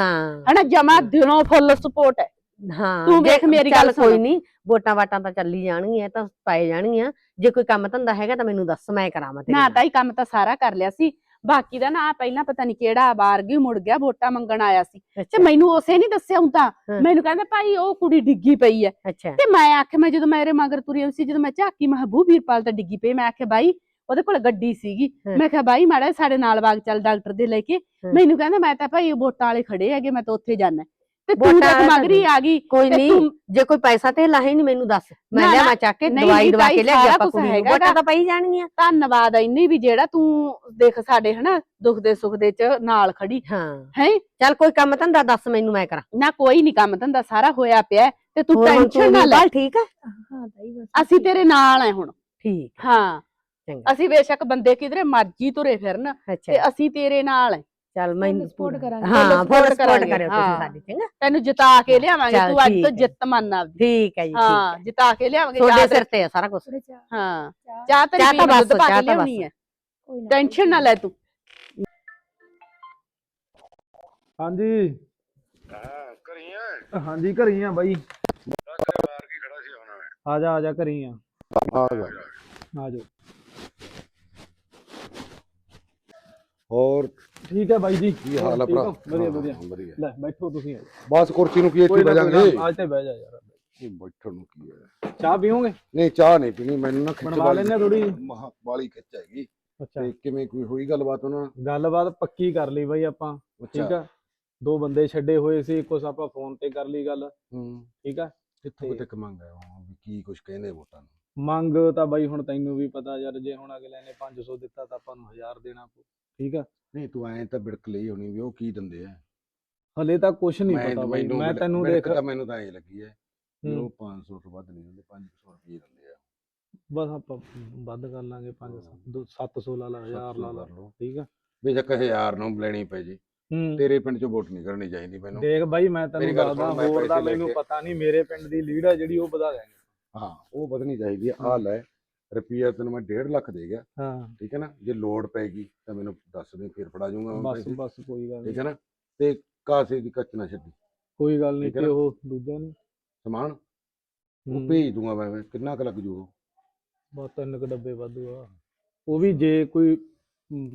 ਹਨਾ ਜਮਾ ਦਿਨੋਂ ਫੁੱਲ ਸਪੋਰਟ ਹੈ ਹਾਂ ਤੂੰ ਵੇਖ ਮੇਰੀ ਗੱਲ ਕੋਈ। ਨਹੀਂ ਵੋਟਾਂ ਵਾਟਾਂ ਤਾਂ ਚੱਲੀ ਜਾਣਗੀਆਂ ਤਾਂ ਪਾਏ ਜਾਣਗੀਆਂ ਜੇ ਕੋਈ ਕੰਮ ਧੰਦਾ ਹੈਗਾ ਤਾਂ ਮੈਨੂੰ ਦੱਸ ਮੈਂ ਕਰਾਵਾਂ ਤੇਰੇ ਨਾ। ਤਾਈ ਕੰਮ ਤਾਂ ਸਾਰਾ ਕਰ ਲਿਆ ਸੀ ਬਾਕੀ ਦਾ ਨਾ ਪਹਿਲਾਂ ਪਤਾ ਨਹੀਂ ਕਿਹੜਾ ਬਾਹਰ ਗਈ ਮੁੜ ਗਿਆ ਵੋਟਾਂ ਮੰਗਣ ਆਇਆ ਸੀ। ਤੇ ਮੈਨੂੰ ਉਸੇ ਨਹੀਂ ਦੱਸਿਆ ਹੁੰਦਾ। ਮੈਨੂੰ ਕਹਿੰਦਾ ਭਾਈ ਉਹ ਕੁੜੀ ਡਿੱਗੀ ਪਈ ਅੱਛਾ। ਤੇ ਮੈਂ ਆਖਿਆ ਮੈਂ ਜਦੋਂ ਮੇਰੇ ਮਗਰ ਤੁਰੀ ਆਉਂਦੀ ਸੀ ਜਦੋਂ ਮੈਂ ਝਾਕੀ ਮਹਬੂਬ ਵੀਰਪਾਲ ਤਾਂ ਡਿੱਗੀ ਪਈ। ਮੈਂ ਆਖਿਆ ਬਾਈ ਉਹਦੇ ਕੋਲ ਗੱਡੀ ਸੀਗੀ। ਮੈਂ ਕਿਹਾ ਬਾਈ ਮਾੜਾ ਸਾਡੇ ਨਾਲ ਬਾਗ ਚੱਲ ਡਾਕਟਰ ਦੇ ਲੈ ਕੇ। ਮੈਨੂੰ ਕਹਿੰਦਾ ਮੈਂ ਤਾਂ ਭਾਈ ਵੋਟਾਂ ਵਾਲੇ ਖੜੇ ਹੈਗੇ ਮੈਂ ਤਾਂ ਉੱਥੇ ਜਾਣਾ ਤੇ ਤੂੰ ਵੋਟਾਂ ਦੇਖ ਮਗਰੀ ਆ ਗਈ ਕੋਈ ਤੇ ਨਹੀਂ ਤੂੰ- ਜੇ ਕੋਈ ਪੈਸਾ ਤੇ ਲਾਹੇ ਨਹੀਂ ਮੈਨੂੰ ਦੱਸ। ਮੈਂ ਨਾ, ਲਿਆਵਾਂ ਚੱਕ ਕੇ ਨਹੀਂ ਦਵਾਈ ਦਵਾ ਤਾਈ ਕੇ ਲਿਆ ਸਾਰਾ ਆਪਾਂ ਕੁਛ ਕੁੜੀ ਨੂੰ ਹੈਗਾ ਵੋਟਾਂ ਤਾਂ ਪਈ ਜਾਣਗੀਆਂ। ਧੰਨਵਾਦ ਇੰਨੀ ਵੀ ਜਿਹੜਾ ਤੂੰ ਦੇਖ ਸਾਡੇ ਹਨਾ ਦੁੱਖ ਦੇ ਸੁੱਖ ਦੇ ਚ ਨਾਲ ਖੜੀ। ਹਾਂ। ਹੈ? ਚੱਲ ਕੋਈ ਕੰਮ ਧੰਦਾ ਦੱਸ ਮੈਨੂੰ ਮੈਂ ਕਰਾਂ। ਨਾ ਕੋਈ ਨਹੀਂ ਕੰਮ ਧੰਦਾ ਸਾਰਾ ਹੋਇਆ ਪਿਆ ਹੈ, ਤੇ ਤੂੰ ਹੋਰ ਹੁਣ ਟੈਨਸ਼ਨ ਤੂੰ ਨਾ ਲੈ। ਠੀਕ ਆ? ਹਾਂ ਤਾਈ ਬਸ ਅਸੀਂ ਤੇਰੇ ਨਾਲ ਆ ਹੁਣ। ਠੀਕ। ਹਾਂ। ਚੰਗਾ। ਅਸੀਂ ਬੇਸ਼ੱਕ ਬੰਦੇ ਕਿਧਰੇ ਮਰਜ਼ੀ ਤੁਰੇ ਫਿਰਨ ਤੇ ਅੱਛਾ ਅਸੀਂ ਤੇਰੇ ਨਾਲ ਆ ਚੱਲ ਮੈਨੂੰ support ਕਰਾਂਗੇ। ਹਾਂ ਫੁੱਲ ਸਪੋਰਟ ਕਰਾਂਗੇ, ਕਰਿਓ ਤੁਸੀਂ ਹਾਂ। ਸਾਡੀ ਚੰਗਾ? ਤੈਨੂੰ ਜਿਤਾ ਕੇ ਲਿਆਵਾਂਗੇ ਤੂੰ ਅੱਜ ਤੋਂ ਹੈ। ਜਿੱਤ ਮੰਨ ਆਪਦੀ। ਠੀਕ ਹੈ ਜੀ ਹਾਂ ਹੈ। ਜਿਤਾ ਕੇ ਲਿਆਵਾਂਗੇ ਤੁਹਾਡੇ ਸਿਰ ਤੇ ਆ ਸਾਰਾ ਕੁਝ ਹਾਂ। ਚਾਹ ਚਾਹ ਤੇਰੀ ਚਾਹ ਤਾਂ ਬਸ, ਚਾਹ ਤਾਂ ਬਸ। ਹੈ। ਕੋਈ ਨਾ ਟੈਨਸ਼ਨ ਨਾ ਲੈ ਤੂੰ। ਹਾਂਜੀ। ਹਾਂ ਕਰੀਆਂ ਹਾਂਜੀ ਘਰੀ ਆ ਬਾਈ। ਬਾਹਰ ਕੀ ਖੜਾ ਸੀ ਹੁਣ ਮੈਂ ਆ ਜਾ ਆ ਜਾ ਘਰੀ ਆ। ਆ ਜਾ। ਆ ਜਾ ਹੋਰ ਠੀਕ ਹੈ ਬਾਈ ਜੀ। ਕੀ ਹਾਲ ਆ ਭਰਾ? ਵਧੀਆ ਵਧੀਆ। ਲੈ ਬੈਠੋ ਤੁਸੀਂ। ਬਸ ਕੁਰਸੀ ਨੂੰ ਕੀ ਇੱਥੇ ਬਹਿ ਜਾਾਂਗੇ। ਅੱਜ ਤੇ ਬਹਿ ਜਾ ਯਾਰ। ਬੈਠਣ ਨੂੰ ਕੀ ਹੈ? ਚਾਹ ਪੀਓਗੇ? ਨਹੀਂ ਚਾਹ ਨਹੀਂ ਪੀਣੀ ਮੈਨੂੰ ਨਾ ਖਿੱਚ ਬਣਵਾ ਲੈਂਦੇ ਆ ਥੋੜੀ ਮਹਾ ਵਾਲੀ ਖਿੱਚ ਹੈਗੀ। ਅੱਛਾ। ਤੇ ਕਿਵੇਂ ਕੋਈ ਹੋਈ ਗੱਲਬਾਤ ਉਹਨਾਂ ਨਾਲ? ਗੱਲਬਾਤ ਪੱਕੀ ਕਰ ਲਈ ਬਾਈ ਆਪਾਂ। ਠੀਕ ਆ? ਦੋ ਬੰਦੇ ਛੱਡੇ ਹੋਏ ਸੀ ਕੁਛ ਆਪਾਂ ਫੋਨ ਤੇ ਕਰ ਲਈ ਗੱਲ। ਹੂੰ। ਠੀਕ ਆ? ਕਿੱਥੋਂ ਤੱਕ ਮੰਗ ਆਇਆ ਵੀ ਕੀ ਕੁਝ ਕਹਿੰਦੇ ਵੋਟਾਂ ਨੂੰ? ਮੰਗ ਤਾਂ ਬਾਈ ਹੁਣ ਤੈਨੂੰ ਵੀ ਪਤਾ ਯਾਰ ਜੇ ਹੁਣ ਅਗਲੇ ਨੇ 500 ਦਿੱਤਾ ਤਾਂ ਆਪਾਂ ਨੂੰ 1000 ਦੇਣਾ ਪਊ। ਠੀਕ ਆ? ਨਹੀਂ ਤੂੰ ਐਂ ਤਾਂ ਬਿੜਕ ਲਈ ਹੋਣੀ ਵੀ ਉਹ ਕੀ ਦਿੰਦੇ ਆ। ਹਲੇ ਤਾਂ ਕੁਛ ਨਹੀਂ ਪਤਾ ਬਾਈ ਮੈਂ ਤੈਨੂੰ ਦੇਖ ਤਾਂ ਮੈਨੂੰ ਤਾਂ ਐਂ ਲੱਗੀ ਵੀ ਹੂੰ। ਉਹ 500 ਤੋਂ ਵੱਧ ਨਹੀਂ ਦਿੰਦੇ 500 ਰੁਪਏ ਦਿੰਦੇ ਆ। ਬਸ ਆਪਾਂ ਵੱਧ ਕਰ ਲਾਂਗੇ 5 700 ਲਾ ਲਾ 1000 ਲਾ ਠੀਕ ਆ? ਬੇਸ਼ੱਕ ਹਜ਼ਾਰ ਨੂੰ ਲੈਣੀ ਪੈ ਜੇ ਤੇਰੇ ਪਿੰਡ 'ਚ ਵੋਟ ਨਹੀਂ ਕਰਨੀ ਚਾਹੀਦੀ ਮੈਨੂੰ। ਦੇਖ ਬਾਈ ਮੈਂ ਤੈਨੂੰ ਦੱਸਦਾ ਹੋਰ ਦਾ ਮੈਨੂੰ ਪਤਾ ਨਹੀਂ ਮੇਰੇ ਪਿੰਡ ਦੀ ਲੀਡ ਆ ਜਿਹੜੀ ਉਹ ਵਧਾ ਦੇਣਗੇ ਹਾਂ ਉਹ ਵਧਣੀ ਚਾਹੀਦੀ ਆ। ਆ ਲੈ ਰੁਪਈਆ ਤੈਨੂੰ ਮੈਂ 1.5 ਲੱਖ ਦੇ ਗਿਆ। ਹਾਂ। ਠੀਕ ਹੈ ਨਾ? ਜੇ ਲੋੜ ਪੈਗੀ ਤਾਂ ਮੈਨੂੰ ਦੱਸ ਦੇ ਫਿਰ ਫੜਾ ਜਾਊਂਗਾ ਬਸ ਬਸ ਕੋਈ ਗੱਲ ਠੀਕ ਨਹੀਂ ਹੈ ਨਾ? ਤੇ ਕਾਸੇ ਦੀ ਕੱਚ ਨਾ ਛੱਡੀ। ਕੋਈ ਗੱਲ ਨਹੀਂ ਠੀਕ ਤੇ? ਉਹ ਦੂਜਾ ਨਹੀਂ ਸਮਾਨ? ਉਹ ਭੇਜ ਦੂੰਗਾ ਮੈਂ ਕਿੰਨਾ ਕੁ ਲੱਗ ਜੂ? ਬਸ ਤਿੰਨ ਕੁ ਡੱਬੇ ਵਾਧੂ ਆ। ਉਹ ਵੀ ਜੇ ਕੋਈ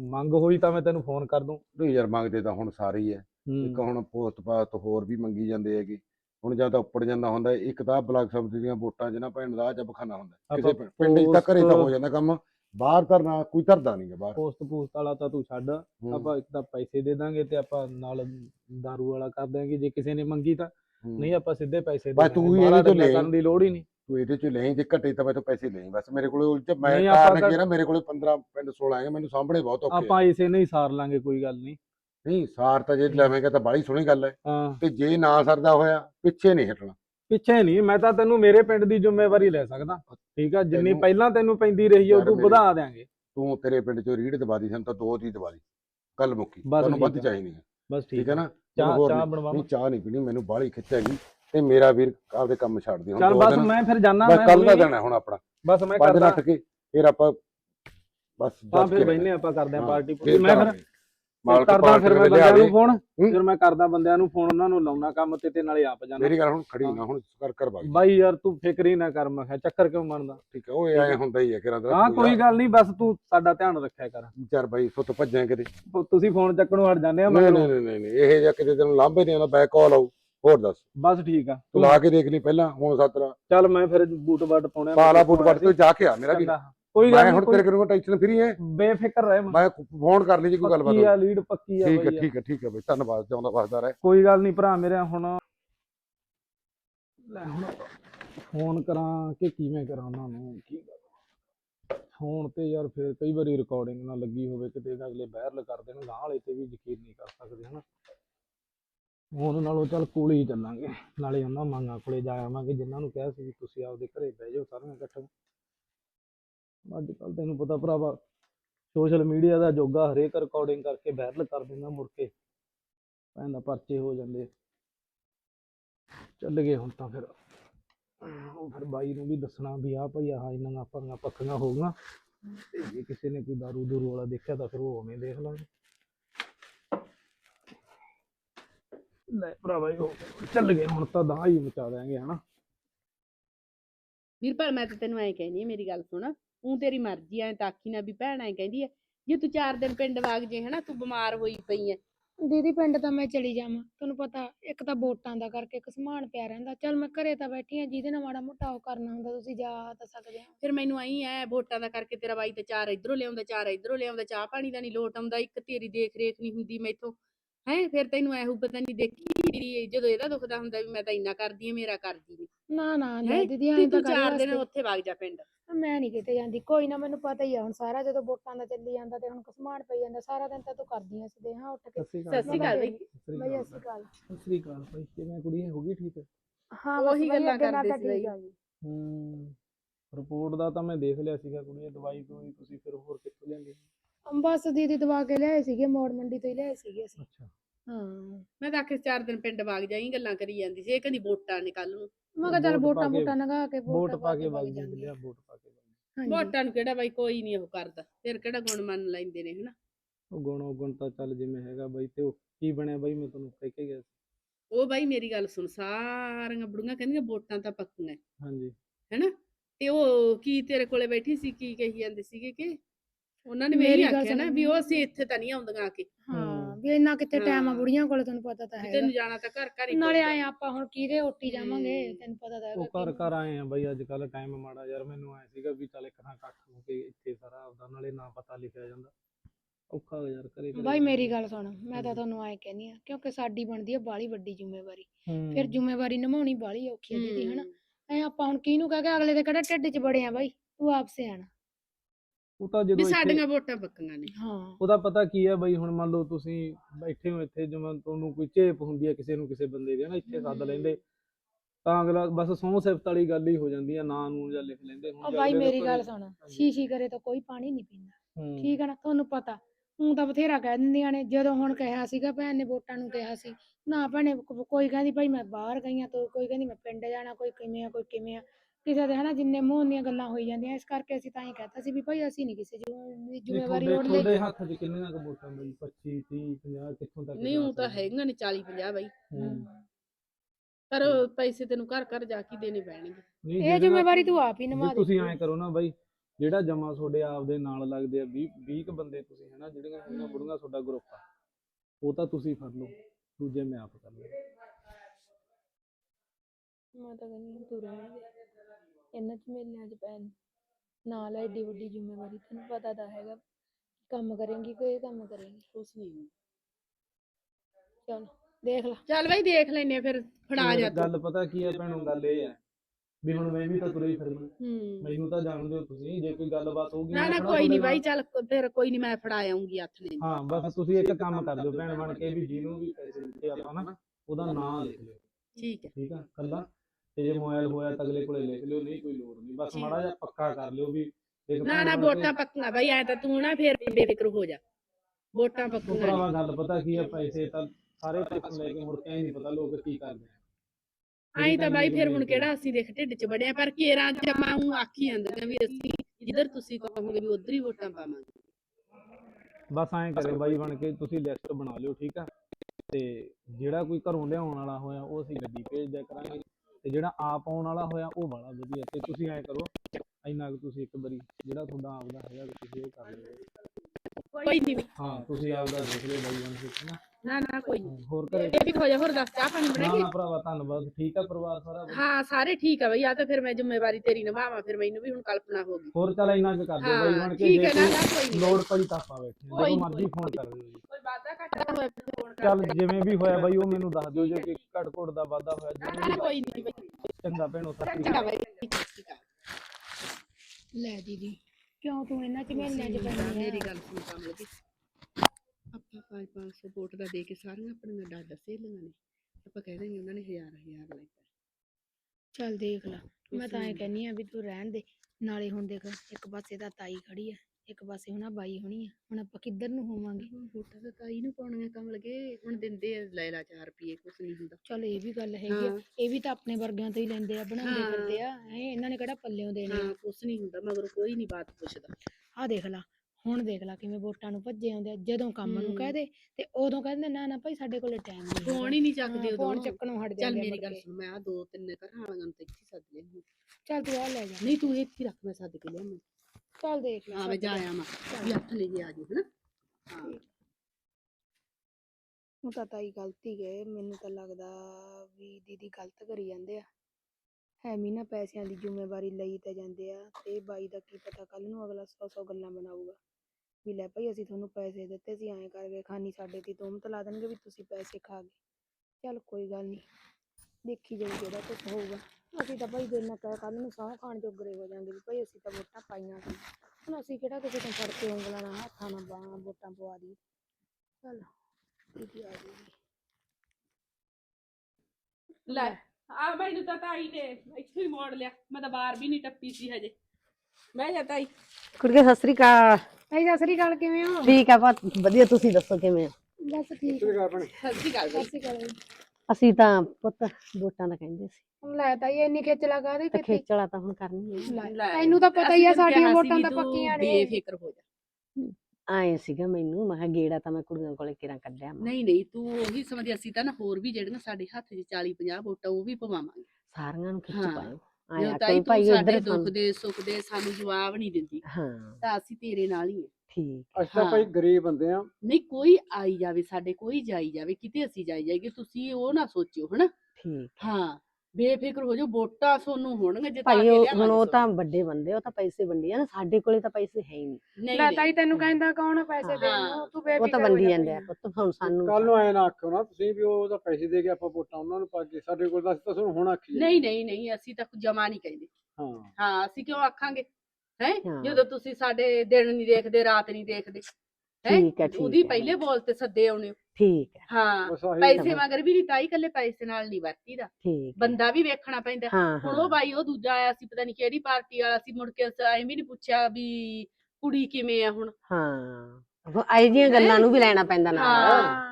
ਮੰਗ ਹੋਈ ਤਾਂ ਮੈਂ ਤੈਨੂੰ ਫੋਨ ਕਰ ਦੂੰ। ਨਹੀਂ ਯਾਰ ਮੰਗਦੇ ਤਾਂ ਹੁਣ ਸਾਰੇ ਹੀ ਹੈ। ਇੱਕ ਹੁਣ ਪੋਸਟ ਪਾਸਟ ਹੋਰ ਵੀ ਮੰਗੀ ਜਾਂਦੇ ਹੈਗੇ। ਹੁਣ ਜਾਂ ਤਾਂ ਉੱਪਰ ਜਾਂਦਾ ਹੁੰਦਾ ਇੱਕ ਤਾਂ ਬਲਾਕ ਸਮਿਤੀ ਦੀਆਂ ਵੋਟਾਂ 'ਚ ਨਾ ਭੈਣ ਦਾ ਆਹ ਬਖਾਨਾ ਹੁੰਦਾ। ਕਿਸੇ ਪਿੰਡ 'ਚ ਤਾਂ ਘਰੇ ਤਾਂ ਹੋ ਜਾਂਦਾ ਕੰਮ ਬਾਹਰ ਧਰਨਾ ਕੋਈ ਧਰਦਾ ਨਹੀਂਗਾ ਬਾਹਰ। ਪੋਸਟ ਪੂਸਟ ਵਾਲਾ ਤਾਂ ਤੂੰ ਛੱਡ ਹੂੰ, ਆਪਾਂ ਇੱਕ ਤਾਂ ਪੈਸੇ ਦੇ ਦਾਂਗੇ ਤੇ ਆਪਾਂ ਨਾਲ ਦਾਰੂ ਵਾਲਾ ਕਰ ਦਾਂਗੇ ਜੇ ਕਿਸੇ ਨੇ ਮੰਗੀ ਤਾਂ। ਹੂੰ। ਨਹੀਂ ਆਪਾਂ ਸਿੱਧੇ ਪੈਸੇ ਦੇ ਬਸ ਤੂੰ ਦਾਂਗੇ, ਵੀ ਬਾਹਲਾ ਇਹਦੇ ਤੋਂ ਧੰਦਾ ਲੈ। ਕਰਨ ਦੀ ਲੋੜ ਹੀ ਨਹੀਂ। ਤੂੰ ਇਹਦੇ 'ਚ ਲੈ ਜੇ ਘਟੇ ਤਾਂ ਮੈਂ ਤੋਂ ਪੈਸੇ ਲੈ ਬਸ ਮੇਰੇ ਕੋਲੇ ਉਲਝ ਮੈਂ ਨਹੀਂ, ਆਪਾਂ ਕਾਰਨ ਤਾਂ- ਕੀ ਹੈ ਨਾ ਮੇਰੇ ਕੋਲੇ 15 ਪਿੰਡ 16 ਹੈਗੇ ਮੈਨੂੰ ਸਾਹਮਣੇ ਬਹੁਤ ਔਖੇ ਆ। ਆਪਾਂ ਇਸੇ ਨਹੀਂ ਸਾਰ ਲਾਂਗੇ ਕੋਈ ਗੱਲ ਨਹੀਂ। ਨਹੀਂ ਸਾਰ ਤਾਂ ਜੇ ਲਵੇਂਗਾ ਤਾਂ ਬਾਹਲੀ ਸੋਹਣੀ ਗੱਲ ਹੈ। ਹਾਂ। ਤੇ ਜੇ ਨਾ ਸਰਦਾ ਹੋਇਆ ਪਿੱਛੇ ਨਹੀਂ ਹਟਣਾ। ਪਿੱਛੇ ਨਹੀਂ ਮੈਂ ਤਾਂ ਤੈਨੂੰ ਮੇਰੇ ਪਿੰਡ ਦੀ ਜ਼ਿੰਮੇਵਾਰੀ ਲੈ ਸਕਦਾ। ਠੀਕ ਆ ਜਿੰਨੀ ਤੈਨੂੰ- ਪਹਿਲਾਂ ਤੈਨੂੰ ਪੈਂਦੀ ਰਹੀ ਆ ਯਾਰ ਉਦੋਂ ਮੇਰੀ- ਵਧਾ ਦਿਆਂਗੇ। ਤੂੰ ਤੇਰੇ ਪਿੰਡ 'ਚੋਂ ਰੀੜ ਦਵਾ ਦੀ ਸਾਨੂੰ ਤਾਂ ਦੋ ਦੀ ਦਵਾ ਦੀ। ਕੱਲ ਮੁੱਕੀ ਬਸ ਤੁਹਾਨੂੰ ਵੱਧ ਠੀਕ ਆ। ਚਾਹੀਦੀ ਹੈ ਬਸ ਠੀਕ ਹੈ ਨਾ? ਚਾਹ ਹੋਰ ਚਾਹ ਬਣਵਾਵਾਂ ਨਹੀਂ ਚਾਹ ਨਹੀਂ ਪੀਣੀ ਮੈਨੂੰ ਬਾਹਲੀ ਖਿੱਚ ਹੈਗੀ। ਤੇ ਮੇਰਾ ਵੀਰ ਆਪਦੇ ਕੰਮ ਛੱਡ ਦੇ ਹੁਣ ਚੱਲ ਦੋ ਬਸ ਦਿਨ- ਮੈਂ ਫਿਰ ਜਾਣਾ ਬਸ ਮੈਂ ਕੱਲ ਦਾ ਦਿਨ ਹੈ ਹੁਣ ਆਪਣਾ। ਬਸ ਮੈਂ ਪੰਜ ਕਰਦਾ। ਨੱਠ ਕੇ ਫਿਰ ਆਪਾਂ ਬਸ ਤਾਂ ਦੱਸ ਫਿਰ ਕੇ ਬੈਨੇ ਆਪਾਂ ਕਰਦੇ ਆਂ ਹਾਂ, ਪਾਰਟੀ ਫਿਰ ਮੈਂ ਫਿਰ ਕਰਾਂਗੇ। ਮਾਲਕ ਕਰਦਾ ਪਾਰਟੀ ਫਿਰ ਮੈਂ ਬੰਦਿਆਂ ਨੂੰ। ਫੋਨ। ਫਿਰ ਮੈਂ ਕਰਦਾ ਬੰਦਿਆਂ ਨੂੰ ਫੋਨ ਉਹਨਾਂ ਨੂੰ ਲਾਉਣਾ ਕੰਮ ਤੇ ਤੇ ਨਾਲੇ ਆਪ ਜਾਣਾ। ਮੇਰੀ ਗੱਲ ਹੁਣ ਖੜੀ ਨਾ ਹੁਣ ਕਰ ਕਰ ਬਾਈ। ਬਾਈ ਯਾਰ ਤੂੰ ਫਿਕਰ ਹੀ ਨਾ ਕਰ ਮੈਂ ਕਿਹਾ ਚੱਕਰ ਕਿਉਂ ਮੰਨਦਾ ਠੀਕ ਹੈ ਉਹ ਐ ਹੁੰਦਾ ਹੀ ਹੈ ਕਿਰਾਂ ਦਾ ਹਾਂ ਕੋਈ ਗੱਲ ਨਹੀਂ ਬਸ ਤੂੰ ਸਾਡਾ ਧਿਆਨ ਰੱਖਿਆ ਕਰ। ਚਾਰ ਬਾਈ ਸੁੱਤ ਭੱਜਾਂ ਕਿਤੇ। ਤੁਸੀਂ ਫੋਨ ਚੱਕਣੋਂ ਹਟ ਜਾਂਦੇ ਆ ਨਹੀਂ। ਨਹੀਂ ਨਹੀਂ ਨਹੀਂ ਇਹ ਜਾਂ ਕਿਤੇ ਦਿਨ ਲਾਂਭੇ ਨਹੀਂ ਆਉਂਦਾ ਬੈਕ ਕਾਲ ਆਊ। ਹੋਰ ਦੱਸ। ਬਸ ਠੀਕ ਆ। ਤੂੰ ਤੂੰ ਲਾ ਕੇ ਦੇਖ ਲਈ ਪਹਿਲਾਂ ਹੁਣ ਸਤਰਾ ਚੱਲ ਮੈਂ ਫਿਰ ਬੂਟ ਬਾਟ ਪਾਉਣਾ ਪਾਲਾ ਬੁੱਟ ਬੱਟ ਤੇ ਜਾ ਕੇ ਆ ਮੇਰਾ ਵੀ। ਕੋਈ ਮੈਂ ਗੱਲ ਹੁਣ ਨਹੀਂ ਤੇਰੇ ਕੋਲ ਟੈਨਸ਼ਨ ਫਰੀ ਹੈ ਬੇਫਿਕਰ ਰਹਿ ਮੈਂ। ਫੋਨ ਕਰ ਲਈ ਜੀ ਕੋਈ ਗੱਲਬਾਤ ਪੱਕੀ ਆ। ਲੀਡ ਪੱਕੀ ਆ ਠੀਕ ਹੈ ਠੀਕ ਹੈ ਠੀਕ ਹੈ ਬਈ ਧੰਨਵਾਦ ਚਾਹੁੰਦਾ ਵਸਦਾ ਰਹੇ। ਕੋਈ ਗੱਲ ਨਹੀਂ ਭਰਾ ਮੇਰੇ ਹੁਣ ਲੈ ਹੁਣ ਫੋਨ ਕਰਾਂ ਕਿ ਕਿਵੇਂ ਕਰਾਂ ਉਹਨਾਂ ਨੂੰ ਕੀ ਗੱਲ ਫੋਨ ਤੇ ਯਾਰ ਫਿਰ ਕਈ ਵਾਰੀ ਰਿਕਾਰਡਿੰਗ ਨਾ ਲੱਗੀ ਹੋਵੇ ਕਿਤੇ ਅਗਲੇ ਵਾਇਰਲ ਕਰ ਦੇਣ ਗਾਂ ਵਾਲੇ ਤੇ ਵੀ ਯਕੀਨ ਨਹੀਂ ਕਰ ਸਕਦੇ ਹਨਾ। ਫੋਨ ਨਾਲੋਂ ਚੱਲ ਕੋਲ ਹੀ ਚੱਲਾਂਗੇ ਨਾਲੇ ਉਹਨਾਂ ਮੰਗਾਂ ਕੋਲੇ ਜਾ ਆਵਾਂਗੇ ਜਿਨ੍ਹਾਂ ਨੂੰ ਕਿਹਾ ਸੀ ਤੁਸੀਂ ਆਪਦੇ ਘਰੇ ਬਹਿ ਜਾਓ ਸਾਰਿਆਂ ਇਕੱਠੇ ਅੱਜ ਕੱਲ ਤੈਨੂੰ ਪਤਾ ਭਰਾਵਾ ਸੋਸ਼ਲ ਮੀਡੀਆ ਦਾ ਜੋਗਾ ਹਰੇਕ ਰਿਕਾਰਡਿੰਗ ਕਰਕੇ ਵਾਇਰਲ ਕਰ ਦਿੰਦਾ ਮੁੜ ਕੇ। ਪੈਂਦਾ ਪਰਚੇ ਹੋ ਜਾਂਦੇ। ਚੱਲ ਗਏ ਹੁਣ ਤਾਂ ਫਿਰ। ਉਹ ਫਿਰ ਬਾਈ ਨੂੰ ਵੀ ਦੱਸਣਾ ਵੀ ਆ ਭਾਈ ਆਹ ਇਹਨਾਂ ਆਪਾਂ ਪੱਕੀਆਂ ਹੋ ਗਈਆਂ। ਤੇ ਜੇ ਕਿਸੇ ਨੇ ਕੋਈ ਦਾਰੂ ਦੂਰੂ ਵਾਲਾ ਦੇਖਿਆ ਤਾਂ ਫਿਰ ਉਹ ਉਵੇਂ ਦੇਖ ਲਾਂਗੇ। ਲੈ ਭਰਾਵਾ ਜੀ, ਚੱਲ ਗਏ ਹੁਣ ਤਾਂ ਦਾ ਹੀ ਮਚਾ ਦਿਆਂਗੇ ਹਨਾ। ਵੀਰਪਾਲ ਮੈਂ ਤਾਂ ਤੈਨੂੰ ਐਂ ਕਹਿੰਦੀ ਮੇਰੀ ਗੱਲ ਸੁਣ। ਤੂੰ ਤੇਰੀ ਮਰਜ਼ੀ ਐ ਤਾਕੀ ਨਾ ਵੀ ਭੈਣ ਐਂ ਕਹਿੰਦੀ ਐ ਜੇ ਤੂੰ ਚਾਰ ਦਿਨ ਪਿੰਡ ਵਗ ਜੇ ਹਨਾ ਤੂੰ ਬਿਮਾਰ ਹੋਈ ਪਈ ਐ। ਦੀਦੀ ਪਿੰਡ ਤਾਂ ਮੈਂ ਚਲੀ ਜਾਵਾਂ ਤੁਹਾਨੂੰ ਪਤਾ ਇੱਕ ਤਾਂ ਵੋਟਾਂ ਦਾ ਕਰਕੇ ਇੱਕ ਸਮਾਨ ਪਿਆ ਰਹਿੰਦਾ ਚੱਲ ਮੈਂ ਘਰੇ ਤਾਂ ਬੈਠੀ ਆ ਜਿਹਦੇ ਨਾਲ ਮਾੜਾ ਮੋਟਾ ਉਹ ਕਰਨਾ ਹੁੰਦਾ ਤੁਸੀਂ ਜਾ ਤਾਂ ਸਕਦੇ ਹੋ। ਫਿਰ ਮੈਨੂੰ ਐਂ ਐ ਵੋਟਾਂ ਦਾ ਕਰਕੇ ਤੇਰਾ ਬਾਈ ਤੇ ਚਾਰ ਇਧਰੋਂ ਲਿਆਉਂਦਾ ਚਾਰ ਇਧਰੋਂ ਲਿਆਉਂਦਾ ਚਾਹ ਪਾਣੀ ਦਾ ਨਹੀਂ ਲੋਟ ਆਉਂਦਾ ਇੱਕ ਤੇਰੀ ਦੇਖ ਰੇਖ ਨਹੀਂ ਹੁੰਦੀ ਮੈਥੋਂ। ਹੈ ਫਿਰ ਤੈਨੂੰ ਐਹੂ ਪਤਾ ਨਹੀਂ ਦੇਖੀ ਵੀ ਜਦੋਂ ਇਹਦਾ ਦੁਖਦਾ ਹੁੰਦਾ ਵੀ ਮੈਂ ਤਾਂ ਇੰਨਾ ਕਰਦੀ ਆ ਮੇਰਾ ਕਰਦੀ ਨਹੀਂ ਨਾ ਨਾ ਲੈ ਹੈਂ? ਦੀਦੀ ਐਂ ਤੂੰ ਤਾਂ ਚਾਰ ਦਿਨ ਉੱਥੇ ਵਗ ਜਾ ਪਿੰਡ। ਮੈਂ ਨਹੀਂ ਕਿਤੇ ਜਾਂਦੀ ਕੋਈ ਨਾ ਮੈਨੂੰ ਪਤਾ ਹੀ ਆ ਹੁਣ ਸਾਰਾ ਜਦੋਂ ਵੋਟਾਂ ਦਾ ਚੱਲੀ ਜਾਂਦਾ ਤੇ ਹੁਣ ਕਸਮਾਨ ਪਈ ਜਾਂਦਾ ਸਾਰਾ ਦਿਨ ਤਾਂ ਤੂੰ ਕਰਦੀਆਂ ਸੀ ਹਾਂ ਉੱਠ ਕੇ। ਸਤਿ ਸ਼੍ਰੀ ਅਕਾਲ। ਬਈ ਬਈ ਅਸੀਂ ਗੱਲ ਸਤਿ ਸ੍ਰੀ ਅਕਾਲ ਭਾਈ ਕਿਵੇਂ ਕੁੜੀ ਹੋ ਗਈ ਠੀਕ? ਹਾਂ ਉਹੀ ਗੱਲਾਂ ਕਰਦੇ ਸੀ ਬਈ। ਹੂੰ ਰਿਪੋਰਟ ਦਾ ਤਾਂ ਮੈਂ ਦੇਖ ਲਿਆ ਸੀਗਾ ਕੁੜੀ ਦਵਾਈ ਕੋਈ ਤੁਸੀਂ ਫਿਰ ਹੋਰ ਕਿੱਥੋਂ ਲਿਆਂਦੇ? ਬਸ ਦੀਦੀ ਦਵਾ ਕੇ ਲਿਆਏ ਸੀਗੇ ਮੋੜ ਮੰਡੀ ਤੋਂ ਹੀ ਲਿਆਏ ਸੀਗੇ ਅਸੀਂ। ਅੱਛਾ। ਹਾਂ ਮੈਂ ਤਾਂ ਆਖਿਰ ਚਾਰ ਦਿਨ ਪਿੰਡ ਵਗ ਜਾਈ ਗੱਲਾਂ ਕਰੀ ਜਾਂਦੀ ਸੀ ਇਹ ਕਹਿੰਦੀ ਵੋਟਾਂ ਨੇ ਕੱਲ ਨੂੰ। ਮੈਂ ਕਿਹਾ ਚੱਲ ਵੋਟ ਵੋਟਾਂ ਕੇ- ਵੋਟਾਂ ਨਗਾ ਕੇ ਵੋਟ ਪਾ ਕੇ ਵਗ ਜਾਂਦੇ ਲਿਆ ਵੋਟ ਪਾ ਕੇ। ਵੋਟਾਂ ਨੂੰ ਕਿਹੜਾ ਬਾਈ ਕੋਈ ਨਹੀਂ ਉਹ ਕਰਦਾ ਫਿਰ ਕਿਹੜਾ ਗੁਣ ਮੰਨ ਲੈਂਦੇ ਨੇ ਹਨਾ? ਉਹ ਗੁਣ ਉਗਣ ਤਾਂ ਚੱਲ ਜਿਵੇਂ ਹੈਗਾ ਬਾਈ ਤੇ ਉਹ ਕੀ ਬਣਿਆ ਬਾਈ ਮੈਂ ਤੁਹਾਨੂੰ ਕਹਿ ਕੇ ਗਿਆ ਸੀ। ਉਹ ਬਾਈ ਮੇਰੀ ਗੱਲ ਸੁਣ ਸਾਰੀਆਂ ਬੁੜੀਆਂ ਕਹਿੰਦੀਆਂ ਵੋਟਾਂ ਤਾਂ ਪੱਕੀਆਂ। ਹਾਂਜੀ। ਹੈਨਾ? ਤੇ ਉਹ ਕੀ ਤੇਰੇ ਕੋਲੇ ਬੈਠੀ ਸੀ ਕੀ ਕਹੀ ਜਾਂਦੇ ਸੀਗੇ ਕਿ? ਉਹਨਾਂ ਨੇ ਮੇਰੀ ਮੇਰੀ ਗੱਲ ਆਖਿਆ ਨਾ ਸੁਣੋ। ਵੀ ਉਹ ਅਸੀਂ ਇੱਥੇ ਤਾਂ ਨਹੀਂ ਆਉਂਦੀਆਂ ਕਿ। ਹਾਂ ਵੀ ਇੰਨਾ ਕਿੱਥੇ ਟਾਈਮ ਆ ਹਾਂ। ਬੁੜੀਆਂ ਕੋਲ ਤੈਨੂੰ ਪਤਾ ਤਾਂ ਹੈਗਾ। ਤੈਨੂੰ ਜਾਣਾ ਤਾਂ ਘਰ ਘਰ ਹੀ ਨਾਲੇ। ਆਏ ਆਪਾਂ ਹੁਣ ਕਿਹਦੇ ਓਟੀ ਜਾਵਾਂਗੇ। ਤੈਨੂੰ ਪਤਾ ਤਾਂ ਉਹ ਹੈਗਾ ਘਰ ਘਰ ਆਏ ਆ ਬਾਈ ਅੱਜ ਕੱਲ ਟਾਈਮ ਮਾੜਾ ਯਾਰ ਮੈਨੂੰ ਆਇਆ ਸੀਗਾ ਵੀ ਚੱਲ ਇੱਕ ਥਾਂ ਇਕੱਠ ਹੋ ਕੇ ਇੱਥੇ ਸਾਰਾ ਆਪਦਾ ਨਾਲੇ ਨਾ ਪਤਾ ਲਿਖਿਆ ਜਾਂਦਾ। ਔਖਾ ਹੋ ਯਾਰ ਕਰੇ ਬਾਈ ਮੇਰੀ ਗੱਲ ਸੁਣ ਮੈਂ ਤਾਂ ਤੁਹਾਨੂੰ ਐਂ ਕਹਿੰਦੀ ਆ ਕਿਉਂਕਿ ਸਾਡੀ ਬਣਦੀ ਆ ਬਾਲੀ ਵੱਡੀ ਜ਼ਿੰਮੇਵਾਰੀ। ਫਿਰ ਜ਼ਿੰਮੇਵਾਰੀ ਨਿਭਾਉਣੀ ਬਾਲੀ ਔਖੀ ਆ ਦੀਦੀ ਹਨਾ? ਐ ਆਪਾਂ ਹੁਣ ਕਿਹਨੂੰ ਕਹਿ ਕੇ ਅਗਲੇ ਦੇ ਕਿਹੜਾ ਢਿੱਡ 'ਚ ਬੜੇ ਆ ਬਾਈ? ਤੂੰ ਆਪ ਸਿਆਣਾ। ਉਹ ਤਾਂ ਵੀ ਜਦੋਂ ਇੱਥੇ ਸਾਡੀਆਂ ਵੋਟਾਂ ਪੱਕੀਆਂ ਨੇ। ਹਾਂ। ਉਹਦਾ ਪਤਾ ਕੀ ਹੈ ਬਈ ਹੁਣ ਮੰਨ ਲਓ ਤੁਸੀਂ ਬੈਠੇ ਹੋ ਇੱਥੇ ਜਿਵੇਂ ਤੁਹਾਨੂੰ ਕੋਈ ਝੇਪ ਹੁੰਦੀ ਹੈ ਕਿਸੇ ਨੂੰ ਕਿਸੇ ਬੰਦੇ ਦੀ ਹਨਾ ਇੱਥੇ ਸੱਦ ਹਮ। ਲੈਂਦੇ। ਤਾਂ ਅਗਲਾ ਬਸ ਸਹੁੰ ਸਿਫਤ ਵਾਲੀ ਗੱਲ ਹੀ ਹੋ ਜਾਂਦੀ ਹੈ ਨਾਂ ਨੂੰ ਜਾਂ ਲਿਖ ਲੈਂਦੇ ਹੁਣ ਉਹ ਜੇ ਬਾਈ ਅਗਲੇ ਮੇਰੀ ਗੱਲ ਸੁਣ ਸ਼ੀਸ਼ੀ ਕਰੇ ਤਾਂ ਕੋਈ ਪਾਣੀ ਨਹੀਂ ਪੀਂਦਾ। ਹੂੰ। ਠੀਕ ਹੈ ਨਾ ਤੁਹਾਨੂੰ ਪਤਾ ਹੁਣ ਤਾਂ ਬਥੇਰਾ ਕਹਿ ਦਿੰਦੀਆਂ ਨੇ ਜਦੋਂ ਹੁਣ ਕਿਹਾ ਸੀਗਾ ਭੈਣ ਨੇ ਵੋਟਾਂ ਨੂੰ ਕਿਹਾ ਸੀ ਨਾ ਭੈਣੇ ਕੋ- ਕੋਈ ਕਹਿੰਦੀ ਭਾਈ ਮੈਂ ਬਾਹਰ ਗਈ ਆ ਤੋ ਕੋਈ ਕਹਿੰਦੀ ਮੈਂ ਪਿੰਡ ਜਾਣਾ ਕੋਈ ਕਿਵੇਂ ਆ ਕੋਈ ਕਿਵੇਂ ਆ। ਕਿਸੇ ਦੇ ਹਨਾ ਜਿੰਨੇ ਮੂੰਹ ਦੀਆਂ ਗੱਲਾਂ ਹੋਈ ਜਾਂਦੀਆਂ ਇਸ ਕਰਕੇ ਅਸੀਂ ਤਾਂ ਹੀ ਕਹਤਾ ਸੀ ਵੀ ਭਾਈ ਅਸੀਂ ਨਹੀਂ ਕਿਸੇ ਜ਼ਿੰਮੇ- ਨਹੀਂ, ਜ਼ਿੰਮੇਵਾਰੀ ਤੁਹਾਡੇ ਲਈ ਤੁਹਾਡੇ ਹੱਥ 'ਚ ਕਿੰਨੀਆਂ ਕੁ ਵੋਟਾਂ ਬਈ 25 30 50 ਕਿੱਥੋਂ ਤੱਕ ਨਹੀਂ ਜਾ ਉਹ ਤਾਂ ਸਕਦੇ? ਹੈਗੀਆਂ ਨੇ 40 50 ਬਾਈ। ਹੂੰ। ਪਰ ਪੈਸੇ ਤੈਨੂੰ ਘਰ ਘਰ ਜਾ ਕੇ ਦੇਣੇ ਪੈਣਗੇ। ਨਹੀਂ, ਇਹ ਜਿਹਦੇ ਨਾਲ- ਜ਼ਿੰਮੇਵਾਰੀ ਤੂੰ ਆਪ ਹੀ ਵੀ ਨਿਭਾ ਦੇ। ਤੁਸੀਂ ਐਂ ਕਰੋ ਨਾ ਬਾਈ ਜਿਹੜਾ ਜਮਾ ਤੁਹਾਡੇ ਆਪ ਦੇ ਨਾਲ ਲੱਗਦੇ ਆ 20 20 ਕੁ ਬੰਦੇ ਤੁਸੀਂ ਹਨਾ ਜਿਹੜੀਆਂ ਹੈਗੀਆਂ ਬੁੜੀਆਂ ਤੁਹਾਡਾ ਗਰੁੱਪ ਆ ਉਹ ਤਾਂ ਤੁਸੀਂ ਫੜ ਲਓ ਦੂਜੇ ਮੈਂ ਆਪ ਕਰ ਲਓ ਮੈਂ ਤਾਂ ਕਹਿੰਦੀ ਤੂੰ ਰਹਿਣ ਦੇ। ਇਹਨਾਂ ਚ ਮੇਲਿਆਂ ਚ ਪੈਣ ਨਾਲ ਐਡੀ ਵੱਡੀ ਜ਼ਿੰਮੇਵਾਰੀ ਤੈਨੂੰ ਪਤਾ ਤਾਂ ਹੈਗਾ ਕੰਮ ਕਰੇਂਗੀ ਕੋਈ ਕੰਮ ਕਰੇਂਗੀ। ਕੁਛ ਨਹੀਂ ਚਲ ਦੇਖ ਲੈ। ਚੱਲ ਬਾਈ ਦੇਖ ਲੈਨੇ ਆ ਫਿਰ ਫੜਾ ਜਾ ਤੂੰ। ਗੱਲ ਪਤਾ ਕੀ ਹੈ ਭੈਣੋਂ ਗੱਲ ਇਹ ਹੈ ਵੀ ਹੁਣ ਮੈਂ ਵੀ ਤਾਂ ਤੁਰੇ ਹੀ ਫਿਰਨਾ। ਹੂੰ। ਮੈਨੂੰ ਤਾਂ ਜਾਣਦੇ ਹੋ ਤੁਸੀਂ ਜੇ ਕੋਈ ਗੱਲਬਾਤ ਹੋਊਗੀ ਨਾ ਮੈਂ ਨਾ ਕੋਈ ਨਹੀਂ ਬਾਈ ਚੱਲ ਕੋ- ਫਿਰ ਕੋਈ ਨਹੀਂ ਮੈਂ ਫੜਾ ਆਉਂਗੀ ਹੱਥ ਨੇ ਹਾਂ ਬਸ ਤੁਸੀਂ ਇੱਕ ਕੰਮ ਕਰ ਦਿਓ ਭੈਣ ਬਣ ਕੇ ਵੀ ਜਿਹਨੂੰ ਵੀ ਪੈਸੇ ਦਿੱਤੇ ਆਪਾਂ ਨਾ ਉਹਦਾ ਨਾਮ ਲਿਖ ਲਿਓ। ਠੀਕ ਹੈ। ਠੀਕ ਆ ਕੱਲਾ ਤੇ ਜੇ ਮੋਬਾਈਲ ਹੋਇਆ ਤਾਂ ਅਗਲੇ ਕੋਲੇ ਲਿਖ ਲਿਓ ਨਹੀਂ ਕੋਈ ਲੋੜ ਨਹੀਂ। ਬਸ ਮਾੜਾ ਜਿਹਾ ਪੱਕਾ ਕਰ ਲਿਓ ਵੀ ਨਾ ਨਾ ਵੋਟਾਂ ਪੱਕੀਆਂ ਬਾਈ ਐ ਤਾਂ ਤੂੰ ਨਾ ਫਿਰ ਬੇਫਿਕਰ ਹੋ ਜਾ। ਵੋਟਾਂ ਪੱਕੀਆਂ ਨੇ। ਭਰਾਵਾ ਗੱਲ ਪਤਾ ਕੀ ਆ ਪੈਸੇ ਤਾਂ ਸਾਰੇ ਪੈਸੇ ਲੈ ਕੇ ਮੁੜ ਕੇ ਨਹੀਂ ਪਤਾ ਲੋਕ ਕੀ ਕਰਦੇ ਆ। ਆਈ ਤਾਂ ਬਾਈ ਫਿਰ ਹੁਣ ਕਿਹੜਾ ਅਸੀਂ ਦੇਖ ਢਿੱਡ ਚ ਬੜਿਆ ਪਰ ਕੇਰਾਂ ਜਮਾ ਹੂੰ ਆਖੀ ਜਾਂਦੇ ਨੇ ਵੀ ਅਸੀਂ ਜਿੱਧਰ ਤੁਸੀਂ ਕਹੋਗੇ ਵੀ ਉਧਰ ਹੀ ਵੋਟਾਂ ਪਾਵਾਂਗੇ। ਬਸ ਐਂ ਕਰਿਓ ਬਾਈ ਬਣ ਕੇ ਤੁਸੀਂ ਲਿਸਟ ਬਣਾ ਲਿਓ ਠੀਕ ਆ? ਤੇ ਜਿਹੜਾ ਕੋਈ ਘਰੋਂ ਲਿਆਉਣ ਵਾਲਾ ਹੋਇਆ ਉਹ ਅਸੀਂ ਗੱਡੀ ਭੇਜ ਦਿਆ ਕਰਾਂਗੇ। ਤੇ ਜਿਹੜਾ ਆਪ ਆਉਣ ਵਾਲਾ ਹੋਇਆ ਉਹ ਬੜਾ ਵਧੀਆ ਤੇ ਤੁਸੀਂ ਐਂ ਕਰੋ ਇੰਨਾ ਕੁ ਤੁਸੀਂ ਇੱਕ ਵਾਰੀ ਜਿਹੜਾ ਤੁਹਾਡਾ ਆਪਦਾ ਹੈਗਾ ਤੁਸੀਂ ਇਹ ਕਰ ਲਿਓ। ਕੋਈ ਨਹੀਂ ਹਾਂ ਤੁਸੀਂ ਆਪਦਾ ਦੇਖ ਲਿਓ ਬਾਈ ਬਣ ਕੇ ਨਾ। ਨਾ ਨਾ ਕੋਈ ਨੀ। ਹੋਰ ਘਰੇ? ਇਹ ਵੀ ਹੋ ਜਾ ਹੋਰ ਦੱਸ ਚਾਹ ਪਾਣੀ ਨਾ ਬਣਾਈਏ ਨਾ ਭਰਾਵਾ ਧੰਨਵਾਦ। ਠੀਕ ਆ ਪਰਿਵਾਰ ਸਾਰਾ? ਹਾਂ ਸਾਰੇ ਠੀਕ ਆ ਬਈ ਆ ਤਾਂ ਫਿਰ ਮੈਂ ਜ਼ਿੰਮੇਵਾਰੀ ਤੇਰੀ ਨਿਭਾਵਾਂ ਫਿਰ ਮੈਨੂੰ ਵੀ ਹੁਣ ਕਲਪਨਾ ਹੋ ਗਈ। ਹੋਰ ਚੱਲ ਇੰਨਾ ਕੁ ਕਰ ਦਿਓ ਬਾਈ ਬਣ ਕੇ ਠੀਕ ਹੈ ਨਾ ਨਾ ਕੋਈ ਨੀ। ਲੋੜ ਪਈ ਤਾਂ ਆਪਾਂ ਬੈਠੇ ਜਦੋਂ ਮਰਜ਼ੀ ਫੋਨ ਕਰ ਦਿਓ ਜੀ। ਹੋਇਆ ਚੱਲ ਜਿਵੇਂ ਵੀ ਹੋਇਆ ਬਾਈ ਉਹ ਮੈਨੂੰ ਦੱਸ ਦਿਓ ਜੇ ਕਿ ਘਟ ਘੁੱਟ ਦਾ ਵਾਧਾ ਹੋਇਆ ਜਿਵੇਂ ਵੀ ਕੋਈ ਨਹੀਂ ਬਈ ਚੰਗਾ ਭੈਣੋ ਸਤਿ ਸ਼੍ਰੀ ਚੰਗਾ ਅਕਾਲ। ਬਈ ਲੈ ਦੀਦੀ ਕਿਉਂ ਤੂੰ ਇਹਨਾਂ ਚ ਮੇਲਿਆਂ ਚ ਪੈਣੀ ਮੇਰੀ ਗੱਲ ਸੁਣ ਕੰਮ ਲੱਗੀ ਆਪਾਂ 5-500 ਵੋਟ ਦਾ ਦੇ ਕੇ ਸਾਰੀਆਂ ਆਪਣੀਆਂ ਡਾਡਾ ਸਹੇਲੀਆਂ ਨੇ। ਆਪਾਂ ਕਹਿ ਦਾਂਗੇ ਉਹਨਾਂ ਨੇ ਹਜ਼ਾਰ ਹਜ਼ਾਰ ਲੈਤਾ ਚੱਲ ਦੇਖ ਲੈ ਮੈਂ ਤਾਂ ਐ। ਕਹਿੰਨੀ ਆ ਵੀ ਤੂੰ ਰਹਿਣ ਦੇ ਨਾਲੇ ਹੁਣ ਦੇਖ ਇੱਕ ਪਾਸੇ ਤਾਂ ਤਾਈ ਖੜੀ ਆ। ਇੱਕ ਪਾਸੇ ਹੁਣ ਆਹ ਬਾਈ ਹੋਣੀ ਆ ਹੁਣ ਆਪਾਂ ਕਿੱਧਰ ਨੂੰ ਹੋਵਾਂਗੇ? ਵੋਟਾਂ ਤਾਂ ਤਾਈ ਨੂੰ ਪਾਉਣੀਆਂ ਕੰਮ ਲਗੇ ਹੁਣ ਦਿੰਦੇ ਆ ਲੈ ਲਾ 4 ਰੁਪਏ ਕੁਛ ਨਹੀਂ ਹੁੰਦਾ। ਚੱਲ ਇਹ ਵੀ ਗੱਲ ਹੈਗੀ ਆ ਹਾਂ। ਇਹ ਵੀ ਤਾਂ ਆਪਣੇ ਵਰਗਿਆਂ ਤੋਂ ਹੀ ਲੈਂਦੇ ਆ ਬਣਾਉਂਦੇ ਹਾਂ। ਫਿਰਦੇ ਆ ਐ ਇਹਨਾਂ ਨੇ ਕਿਹੜਾ ਪੱਲਿਓਂ ਦੇਣੇ ਹਾਂ ਕੁਛ ਨਹੀਂ ਹੁੰਦਾ ਮਗਰ ਕੋਈ ਨਹੀਂ ਬਾਤ ਪੁੱਛਦਾ। ਆ ਦੇਖ ਲਾ ਹੁਣ ਦੇਖ ਲਾ ਕਿਵੇਂ ਵੋਟਾਂ ਨੂੰ ਭੱਜੇ ਆਉਂਦੇ ਆ ਜਦੋਂ ਕੰਮ ਨੂੰ ਹੂੰ। ਕਹਦੇ ਤੇ ਉਦੋਂ ਕਹਿੰਦੇ ਨਾ ਨਾ ਭਾਈ ਸਾਡੇ ਕੋਲ ਟਾਈਮ ਨਹੀਂ ਫੋਨ ਹੀ ਨਹੀਂ ਚੱਕਦੇ ਫੋਨ ਉਦੋਂ। ਚੱਕਣੋਂ ਹਟ ਚੱਲ ਜਾਂਦੇ ਆ ਮੇਰੀ ਮੁੜ ਗੱਲ ਕੇ। ਸੁਣ ਮੈਂ ਆ ਦੋ ਤਿੰਨ ਘਰਾਂ ਵਾਲਿਆਂ ਨੂੰ ਤਾਂ ਇੱਥੇ ਹੀ ਸੱਦ ਲਿਆ ਚੱਲ ਤੂੰ ਆ ਲੈ ਜਾ। ਨਹੀਂ ਤੂੰ ਇੱਥੇ ਹੀ ਰੱਖ ਮੈਂ ਸੱਦ ਕੇ ਲਿਆ ਚੱਲ ਦੇਖ ਲੈ ਹਾਂ ਮੈਂ ਜਾ। ਆਇਆ ਮੈਂ ਵੀ ਹੱਥ ਲੈ ਕੇ ਆ ਜੀ ਹਨਾ? ਹਾਂ। ਉਹ ਤਾਂ ਤਾਈ ਗਲਤੀ ਗਏ। ਮੈਨੂੰ ਤਾਂ ਲੱਗਦਾ ਵੀ ਦੀਦੀ ਗਲਤ ਕਰੀ ਜਾਂਦੇ ਆ। ਐਵੇਂ ਨਾ ਪੈਸਿਆਂ ਦੀ ਜ਼ਿੰਮੇਵਾਰੀ ਲਈ ਤਾਂ ਜਾਂਦੇ ਆ ਤੇ ਬਾਈ ਦਾ ਕੀ ਪਤਾ ਕੱਲ ਨੂੰ ਅਗਲਾ ਸੌ ਸੌ ਗੱਲਾਂ ਬਣਾਊਗਾ। ਵੀ ਲੈ ਭਾਈ ਅਸੀਂ ਤੁਹਾਨੂੰ ਪੈਸੇ ਦਿੱਤੇ ਸੀ ਐਂ ਕਰਕੇ ਖਾਨੀ ਸਾਡੇ ਤੇ ਤੁਮਤ ਲਾ ਦੇਣਗੇ ਵੀ ਤੁਸੀਂ ਪੈਸੇ ਖਾ ਗਏ। ਚੱਲ ਕੋਈ ਗੱਲ ਨਹੀਂ। ਦੇਖੀ ਜਾਊ ਜਿਹੜਾ ਕੁਛ ਹੋਊਗਾ। ਅਸੀਂ ਤਾਂ ਭਾਈ ਦਿਨ ਕਹਿ ਕੱਲ ਨੂੰ ਸਾਹ ਖਾਣ ਜੋਗਰੇ ਹੋ ਜਾਾਂਗੇ ਵੀ ਭਾਈ ਅਸੀਂ ਤਾਂ ਵੋਟਾਂ ਪਾਈਆਂ ਸੀ। ਹੁਣ ਅਸੀਂ ਕਿਹੜਾ ਕਿਸੇ ਤੋਂ ਫੜ ਕੇ ਉਂਗਲਾਂ ਨਾਲ ਹੱਥਾਂ ਨਾਲ ਬਾਹਾਂ ਵੋਟਾਂ ਪਵਾ ਦੀ ਚੱਲ ਦੀਦੀ ਆ ਜਾਊਗੀ ਲੈ ਆ ਮੈਨੂੰ ਤਾਂ ਤਾਈ ਨੇ ਇੱਥੇ ਹੀ ਮੋੜ ਲਿਆ। ਮੈਂ ਤਾਂ ਬਾਹਰ ਵੀ ਨਹੀਂ ਟੱਪੀ ਸੀ ਹਜੇ। ਮੈਂ ਜਾ ਤਾਈ। ਕੁੜੀਏ ਸਤਿ ਸ੍ਰੀ ਅਕਾਲ। ਭਾਈ ਸਤਿ ਸ੍ਰੀ ਅਕਾਲ ਕਿਵੇਂ ਹੋ? ਠੀਕ ਆ ਬਹੁਤ ਵਧੀਆ ਤੁਸੀਂ ਦੱਸੋ ਕਿਵੇਂ ਹੋ? ਬਸ ਠੀਕ। ਸੱਚੀ ਗੱਲ ਸਤਿ ਸ੍ਰੀ ਅਕਾਲ। ਅਸੀਂ ਤਾਂ ਪੁੱਤ ਵੋਟਾਂ ਦਾ ਕਹਿੰਦੇ ਸੀ। ਹੁਣ ਲੈ ਤਾਂ ਇਹ ਇੰਨੀ ਖੇਚਲਾ ਕਾਹਦੀ ਤੇ ਕੀਤੀ? ਖੇਚਲਾ ਤਾਂ ਹੁਣ ਕਰਨੀ ਹੈ। ਲੈ, ਤੈਨੂੰ ਤਾਂ ਪਤਾ ਹੀ ਆ ਸਾਡੀਆਂ ਵੋਟਾਂ ਤਾਂ ਪੱਕੀਆਂ ਨੇ। ਬੇਫਿਕਰ ਹੋ ਜਾ। ਆਏ ਸੀਗਾ ਮੈਨੂੰ ਮੈਂ ਕਿਹਾ ਗੇੜਾ ਤਾਂ ਮੈਂ ਕੁੜੀਆਂ ਕੋਲੇ ਕਿਰਾਂ ਕੱਢਿਆ ਮੈਂ। ਨਹੀਂ ਨਹੀਂ ਤੂੰ ਉਹੀ ਸਮਝਿਆ ਸੀ ਤਾਂ ਨਾ ਹੋਰ ਵੀ ਜਿਹੜੀਆਂ ਸਾਡੇ ਹੱਥ 'ਚ 40 50 ਵੋਟਾਂ ਉਹ ਵੀ ਪਵਾਵਾਂਗੇ। ਸਾਰੀਆਂ ਨੂੰ ਖਿੱਚ ਹਾਂ। ਪਾਇਓ। ਜਦੋਂ ਆਇਆ ਤਾਈ ਕੋਈ ਤੂੰ ਭਾਈ ਸਾਡੇ ਉਧਰ ਦੁੱਖ ਦੇ ਸੁੱਖ ਦੇ ਸਾਨੂੰ ਜਵਾਬ ਨਹੀਂ ਦਿੰਦੀ ਹਾਂ। ਤਾਂ ਅਸੀਂ ਤੇਰੇ ਨਾਲ ਹੀ ਆ ਠੀਕ ਅਸੀਂ ਤਾਂ ਭਾਈ ਹਾਂ। ਗਰੀਬ ਬੰਦੇ ਆ ਨਹੀਂ ਕੋਈ ਆਈ ਜਾਵੇ ਸਾਡੇ ਕੋਈ ਜਾਈ ਜਾਵੇ ਕਿਤੇ ਅਸੀਂ ਜਾਈ ਜਾਈਏ ਤੁਸੀਂ ਉਹ ਨਾ ਸੋਚਿਓ ਹਨਾ? ਠੀਕ ਹਾਂ। ਬੇਫਿਕਰ ਹੋ ਜਾਓ ਵੋਟਾਂ ਸੋਨੂੰ ਹੋਣਗੇ ਜੇ ਭਾਈ ਉਹ ਹੁਣ ਉਹ ਤਾਂ ਵੱਡੇ ਬੰਦੇ ਉਹ ਤਾਂ ਪੈਸੇ ਵੰਡੀ ਆ ਨਾ ਸਾਡੇ ਕੋਲੇ ਤਾਂ ਪੈਸੇ ਹੈ ਹੀ ਨਹੀਂ ਨਹੀਂ ਲੈ ਤਾਈ ਤੈਨੂੰ ਕਹਿੰਦਾ ਕੌਣ ਆ ਪੈਸੇ ਦੇਣ ਨੂੰ। ਤੂੰ ਉਹ ਬੇਫਿਕਰ ਤਾਂ ਵੰਡੀ ਜਾਂਦੇ ਆ ਭਾਈ। ਪੁੱਤ ਹੁਣ ਸਾਨੂੰ ਕੱਲ ਨੂੰ ਐ ਨਾ ਆਖੋ ਨਾ ਤੁਸੀਂ ਵੀ ਉਹ ਤਾਂ ਪੈਸੇ ਦੇ ਕੇ ਆਪਾਂ ਵੋਟਾਂ ਉਹਨਾਂ ਨੂੰ ਪਾ ਕੇ ਸਾਡੇ ਕੋਲ ਤਾਂ ਅਸੀਂ ਤਾਂ ਤੁਹਾਨੂੰ ਹੁਣ ਆਖੀ ਨਹੀਂ ਨਹੀਂ ਨਹੀਂ ਅਸੀਂ ਤਾਂ ਜਮਾ ਨਹੀਂ ਕਹਿੰਦੇ ਹਾਂ ਹਾਂ ਅਸੀਂ ਕਿਉਂ ਆਖਾਂਗੇ ਹੈ। ਜਦੋਂ ਤੁਸੀਂ ਸਾਡੇ ਦਿਨ ਨਹੀਂ ਦੇਖਦੇ ਰਾਤ ਨਹੀਂ ਦੇਖਦੇ ਹੈਂ? ਠੀਕ ਹੈ, ਠੀਕ ਉਹਦੀ। ਪਹਿਲੇ ਬੋਲ ਤੇ ਸੱਦੇ ਆਉਣੇ ਹੋ। ਠੀਕ ਹੈ ਹਾਂ ਬਸ ਆਹੀ ਪੈਸੇ ਗੱਲ ਆ। ਮਗਰ ਵੀ ਨਹੀਂ ਤਾਈ ਕੱਲੇ ਪੈਸੇ ਨਾਲ ਨਹੀਂ ਵਰਤੀਦਾ ਠੀਕ ਹੈ। ਬੰਦਾ ਵੀ ਵੇਖਣਾ ਪੈਂਦਾ ਹਾਂ ਹੁਣ ਹਾਂ ਉਹ ਬਾਈ ਉਹ ਦੂਜਾ ਆਇਆ ਸੀ ਪਤਾ ਨਹੀਂ ਕਿਹੜੀ ਪਾਰਟੀ ਵਾਲਾ ਸੀ ਮੁੜ ਕੇ ਐਵੇਂ ਵੀ ਨਹੀਂ ਪੁੱਛਿਆ ਵੀ ਕੁੜੀ ਕਿਵੇਂ ਆ ਹੁਣ ਹਾਂ ਉਹ ਆਈ ਗੱਲਾਂ ਨੂੰ ਵੀ ਲੈਣਾ ਪੈਂਦਾ ਨਾਲ ਹਾਂ।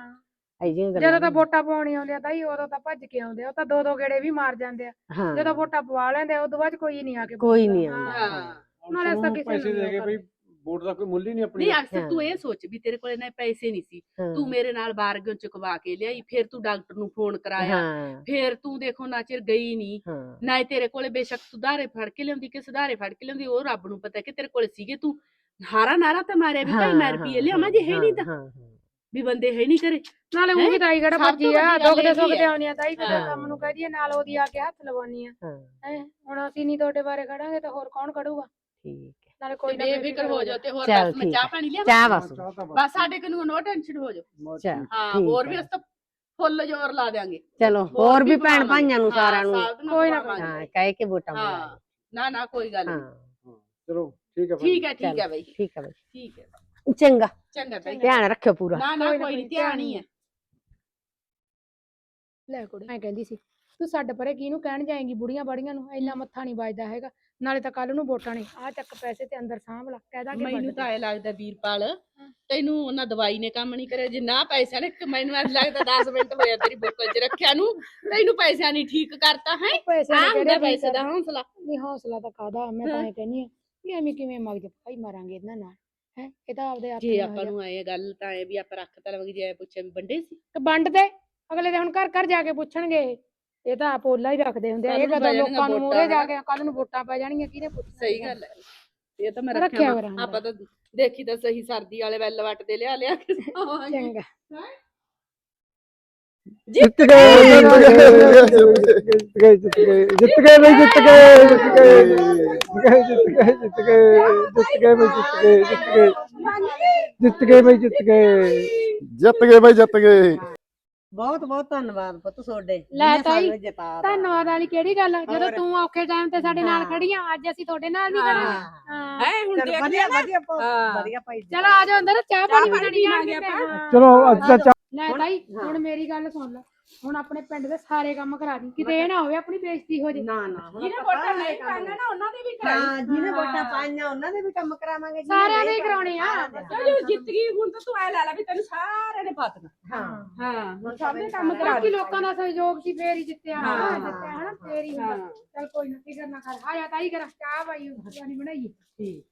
ਆਈ ਜੀਆਂ ਗੱਲਾਂ ਜਦੋਂ ਤਾਂ ਨੂੰ। ਵੋਟਾਂ ਪਾਉਣੀ ਆਉਂਦੀਆਂ ਤਾਈ ਉਦੋਂ ਤਾਂ ਭੱਜ ਕੇ ਆਉਂਦੇ ਆ ਉਹ ਤਾਂ ਦੋ ਦੋ ਗੇੜੇ ਵੀ ਮਾਰ ਜਾਂਦੇ ਆ ਹਾਂ ਜਦੋਂ ਵੋਟਾਂ ਪਵਾ ਲੈਂਦੇ ਆ ਉਦੋਂ ਬਾਅਦ ਕੋਈ ਨਹੀਂ ਆ ਕੇ ਕੋਈ। ਨਹੀਂ ਆਉਂਦਾ ਹਾਂ। ਨਾਲੇ ਅਸੀਂ ਤਾਂ ਕਿਸੇ ਪੈਸੇ ਨੂੰ ਦੇ ਕੇ ਨਹੀਂ ਬਈ ਵੋਟ ਦਾ ਕੋਈ ਮੁੱਲ ਹੀ ਨਹੀਂ ਆਪਣੀ ਨਹੀਂ ਅਕਸਰ ਤੂੰ। ਇਹ ਸੋਚ ਵੀ ਤੇਰੇ ਕੋਲ ਨਾ ਪੈਸੇ ਨਹੀਂ ਸੀ। ਤੂੰ ਮੇਰੇ ਨਾਲ ਬਾਰਗਨ ਚੁਕਵਾ ਕੇ ਲਿਆਈ ਫਿਰ ਤੂੰ ਡਾਕਟਰ ਨੂੰ ਫੋਨ ਕਰਾਇਆ ਫਿਰ ਤੂੰ ਦੇਖੋ ਨਾ ਚਿਰ ਗਈ ਨਹੀਂ। ਨਾ ਹੀ ਤੇਰੇ ਕੋਲੇ ਬੇਸ਼ੱਕ ਸੁਧਾਰੇ ਫੜ ਕੇ ਲਿਆਉਂਦੀ ਕਿ ਸੁਧਾਰੇ ਫੜ ਕੇ ਲਿਆਉਂਦੀ ਉਹ ਰੱਬ ਨੂੰ ਪਤਾ ਕਿ ਤੇਰੇ ਕੋਲੇ ਸੀਗੇ। ਤੂੰ ਹਾਰਾ ਨਾਰਾ ਤਾਂ ਮਾਰਿਆ ਵੀ ਭਾਈ ਮੈਂ ਰੁਪਈਏ ਲਿਆਵਾਂ ਜੇ ਹੈ ਨਹੀਂ ਤਾਂ। ਵੀ ਬੰਦੇ ਹੈ ਨਹੀਂ ਕਰੇ ਨਾਲੇ ਉਹ ਹੈਂ? ਵੀ ਤਾਈ ਤੋਂ ਭੱਜੀ ਆ ਵੱਡੀ ਗੱਲ ਦੁੱਖ ਦੇ ਇਹ ਸੁੱਖ ਵੀ ਤੇ ਹੈ। ਆਉਣੀ ਆ ਤਾਈ ਹਾਂ। ਕੰਮ ਨੂੰ ਕਹਿ ਦਈਏ ਨਾਲ ਉਹਦੀ ਆ ਕੇ ਹੱਥ ਲਵਾਉਣੀ ਆ। ਹਾਂ? ਹੁਣ ਅਸੀਂ ਨਹੀਂ ਤੁਹਾਡੇ ਬਾਰੇ ਖੜਾਂਗੇ ਤਾਂ ਹੋਰ ਕੌਣ ਖੜੂਗਾ? ਠੀਕ। ਨਾਲੇ ਕੋਈ ਨਾ ਬੇਫਿਕਰ ਹੋ ਜਾ ਤੇ ਹੋਰ ਚੱਲ ਬਸ ਮੈਂ ਠੀਕ ਚਾਹ ਹੈ। ਪਾਣੀ ਲਿਆ? ਚਾਹ ਬਸ। ਚਾਹ ਤਾਂ ਬਸ ਸਾਡੇ ਕੋਲ ਨੋ ਟੈਨਸ਼ਨ ਹੋ ਜਾ ਬਸ ਚੱਲ ਹਾਂ ਠੀਕ ਹੋਰ ਵੀ ਹੈ। ਅਸ ਤਾਂ ਫੁੱਲ ਜ਼ੋਰ ਲਾ ਦਿਆਂਗੇ। ਚਲੋ ਹੋਰ ਵੀ ਭੈਣ ਪਵਾਵਾਂਗੇ। ਭਾਈਆਂ ਨੂੰ ਹਾਂ, ਸਾਰਿਆਂ ਨੂੰ ਸਾਰਿਆਂ ਕੋਈ ਨਾ ਪਵਾਵਾਂਗੇ। ਹਾਂ ਕਹਿ ਕੇ ਵੋਟਾਂ ਹਾਂ ਪਾਓ ਨਾ ਨਾ ਕੋਈ ਗੱਲ ਹਾਂ। ਨਹੀਂ ਹਾਂ, ਚਲੋ ਠੀਕ ਹੈ ਭਾਈ। ਠੀਕ ਹੈ ਠੀਕ ਚੱਲ। ਹੈ ਬਾਈ ਠੀਕ ਹੈ ਬਈ ਠੀਕ ਹੈ। ਚੰਗਾ। ਚੰਗਾ ਬਾਈ ਧਿਆਨ ਰੱਖਿਓ ਪੂਰਾ। ਨਾ ਨਾ ਕੋਈ ਨਾ ਕੋਈ ਨਹੀਂ ਕੋਈ ਧਿਆਨ ਹੀ ਹੈ। ਲੈ ਕੁੜੀ ਮੈਂ ਕਹਿੰਦੀ ਸੀ ਤੂੰ ਛੱਡ ਪਰੇ ਕਿਹਨੂੰ ਕਹਿਣ ਜਾਏਂਗੀ? ਬੁੜੀਆਂ ਬੜੀਆਂ ਨੂੰ ਇੰਨਾ ਮੱਥਾ ਨਹੀਂ ਵੱਜਦਾ ਹੈਗਾ। ਨਾਲੇ ਤਾਂ ਕੱਲ ਨੂੰ ਵੋਟਾਂ ਨੇ ਆ ਚੱਕ ਪੈਸੇ ਤੇ ਅੰਦਰ ਸਾਂਭ ਲਾ ਕਹਿ ਦਾਂਗੇ ਮੈਨੂੰ ਤਾਂ ਐ ਲੱਗਦਾ ਵੀਰਪਾਲ ਤੈਨੂੰ ਉਹਨਾਂ ਦਵਾਈ ਨੇ ਕੰਮ ਨਹੀਂ ਕਰਿਆ ਜੇ ਨਾ ਪੈਸਾ ਨੇ ਕਿ ਮੈਨੂੰ ਐਂ ਲੱਗਦਾ 10 ਮਿੰਟ ਹੋਇਆ ਤੇਰੀ ਬੋਤਲ 'ਚ ਰੱਖਿਆ ਨੂੰ ਤੈਨੂੰ ਪੈਸਾ ਨਹੀਂ ਠੀਕ ਕਰਤਾ ਹੈ? ਪੈਸੇ ਆ ਹੁੰਦਾ ਕਿਹੜੇ ਪੈਸੇ? ਦਾ ਹੌਸਲਾ। ਨਹੀਂ ਹੌਸਲਾ ਤਾਂ ਕਾਦਾ ਮੈਂ ਤਾਂ ਇਹ ਕਹਿੰਨੀ ਆ ਵੀ ਐਵੇਂ ਕਿਵੇਂ ਮਗਜ ਭਾਈ ਮਾਰਾਂਗੇ ਇਹਨਾਂ ਨਾਲ ਹੈ? ਇਹ ਤਾਂ ਆਪਦੇ ਆਪ ਜੇ ਆਪਾਂ ਨੂੰ ਆਏ ਗੱਲ ਤਾਂ ਐ ਵੀ ਆਪਾਂ ਰੱਖ ਤਾਂ ਲਵਾਂਗੇ ਜੇ ਐਂ ਪੁੱਛਿਆ ਵੀ ਵੰਡੇ ਸੀ। ਵੰਡ ਦੇ ਅਗਲੇ ਦੇ ਹੁਣ ਘਰ ਘਰ ਜਾ ਕੇ ਪੁੱਛਣਗੇ ਇਹ ਤਾਂ ਪੋਲਾ ਹੀ ਰੱਖਦੇ ਹੁੰਦੇ ਆ ਇਹ ਕੱਲ੍ਹ ਨੂੰ ਕਦੋਂ ਪੈ ਜਾਣਗੀਆਂ ਲੋਕਾਂ ਨੂੰ ਵੋਟਾਂ ਮੂਹਰੇ ਜਾ ਹਨਾ। ਕੇ ਕੱਲ ਨੂੰ ਵੋਟਾਂ ਪੈ ਜਾਣਗੀਆਂ ਕਿਹਨੇ ਪੁੱਛਣਾ ਸਹੀ ਸੀਗਾ? ਗੱਲ ਹੈ ਇਹ ਤਾਂ ਮੈਂ ਰੱਖਿਆ ਰੱਖਿਆ ਵਾ। ਕਰਾਂਗੇ। ਆਪਾਂ ਤਾਂ ਦੇਖੀ ਤਾਂ ਸਹੀ ਸਰਦੀ ਵਾਲੇ ਵੈਲ ਵੱਟ ਦੇ ਲਿਆ ਲਿਆ ਕੇ ਖਾਵਾਂਗੇ। ਚੰਗਾ ਜਿੱਤ ਗਏ ਜਿੱਤ ਗਏ ਜਿੱਤ ਗਏ ਜਿੱਤ ਗਏ ਜਿੱਤ ਗਏ ਬਈ ਜਿੱਤ ਗਏ ਜਿੱਤ ਗਏ ਜਿੱਤ ਗਏ ਜਿੱਤ ਗਏ ਜਿੱਤ ਗਏ ਬਈ ਜਿੱਤ ਗਏ ਜਿੱਤ ਗਏ ਜਿੱਤ ਗਏ ਬਈ ਜਿੱਤ ਗਏ ਜਿੱਤ ਗਏ ਭਾਈ ਜਿੱਤ ਗਏ ਬਹੁਤ ਬਹੁਤ ਧੰਨਵਾਦ ਪੁੱਤ ਤੁਹਾਡੇ ਲੈ ਜਿਹਨੇ ਤਾਈ, ਸਾਨੂੰ ਜਿਤਾ ਦਿੱਤਾ। ਧੰਨਵਾਦ ਵਾਲੀ ਕਿਹੜੀ ਗੱਲ ਆ? ਜਦੋਂ ਹੋਰ। ਤੂੰ ਔਖੇ ਟਾਈਮ ਤੇ ਸਾਡੇ ਨਾਲ ਹਾਂ। ਖੜੀ ਆ ਅੱਜ ਅਸੀਂ ਤੁਹਾਡੇ ਨਾਲ ਵੀ ਖੜੇ ਆ ਹਾਂ ਹੈ ਹੁਣ ਚਲੋ ਦੇਖ ਵਧੀਆ ਲਿਆ ਨਾ ਵਧੀਆ ਹਾਂ। ਵਧੀਆ ਭਾਈ ਚਲੋ ਆ ਜਾਓ ਅੰਦਰ ਚਾਹ ਪਾਣੀ ਪਾਣੀ ਪੀਣੀ ਆ ਪੀਵਾਂਗੇ ਆਪਾਂ। ਚਲੋ ਅੱਜ ਦਾ ਚਾ- ਲੈ ਤਾਈ ਹਾਂ। ਹੁਣ ਮੇਰੀ ਗੱਲ ਸੁਣ ਲੈ ਹੁਣ ਆਪਣੇ ਪਿੰਡ ਦੇ ਸਾਰੇ ਕੰਮ ਕਰਾ ਦੀ। ਕਿਤੇ ਇਹ ਨਾ ਹੋਵੇ ਆਪਣੀ ਬੇਇੱਜ਼ਤੀ ਹੋ ਜੇ। ਨਾ ਨਾ ਹੁਣ ਜਿਹਨੇ ਆਪਾਂ ਵੋਟਾਂ ਸਾਰੇ ਨਹੀਂ ਕੰਮ ਪਾਈਆਂ ਨਾ ਉਹਨਾਂ ਦੇ ਵੀ ਹਾਂ ਕਰਾਈ। ਜਿਹਨੇ ਵੋਟਾਂ ਹਾਂ। ਪਾਈਆਂ ਉਹਨਾਂ ਦੇ ਵੀ ਕੰਮ ਕਰਾਵਾਂਗੇ ਜਿਹਨੇ ਸਾਰਿਆਂ ਦੇ ਹੀ ਨਹੀਂ ਕਰਾਉਣੇ ਆ। ਸਾਰਿਆਂ ਚਲੋ ਜਿੱਤ ਗਈ ਹੁਣ ਤਾਂ ਤੂੰ ਐ ਲੈ ਲੈ ਵੀ ਤੈਨੂੰ ਸਾਰਿਆਂ ਨੇ ਪਾਤਨਾ ਹਾਂ। ਹਾਂ ਹੁਣ ਸਭ ਦੇ ਕੰਮ ਕਰਾ ਬਾਕੀ ਦੇ ਲੋਕਾਂ ਦਾ ਸਹਿਯੋਗ ਸੀ ਫੇਰ ਹੀ ਜਿੱਤਿਆ। ਹਾਂ, ਹਾਂ ਹਾਂ, ਜਿੱਤਿਆ ਹਨਾ ਫੇਰ ਹੀ ਹੁੰਦਾ। ਹਾਂ। ਚਲ ਕੋਈ ਨਾ ਫਿਕਰ ਨਾ ਕਰ ਆਇਆ ਤਾਈ ਕਰ ਚਾਹ ਪਾਈ ਪਾਣੀ ਬਣਾਈਏ। ਠੀਕ। ਹੈ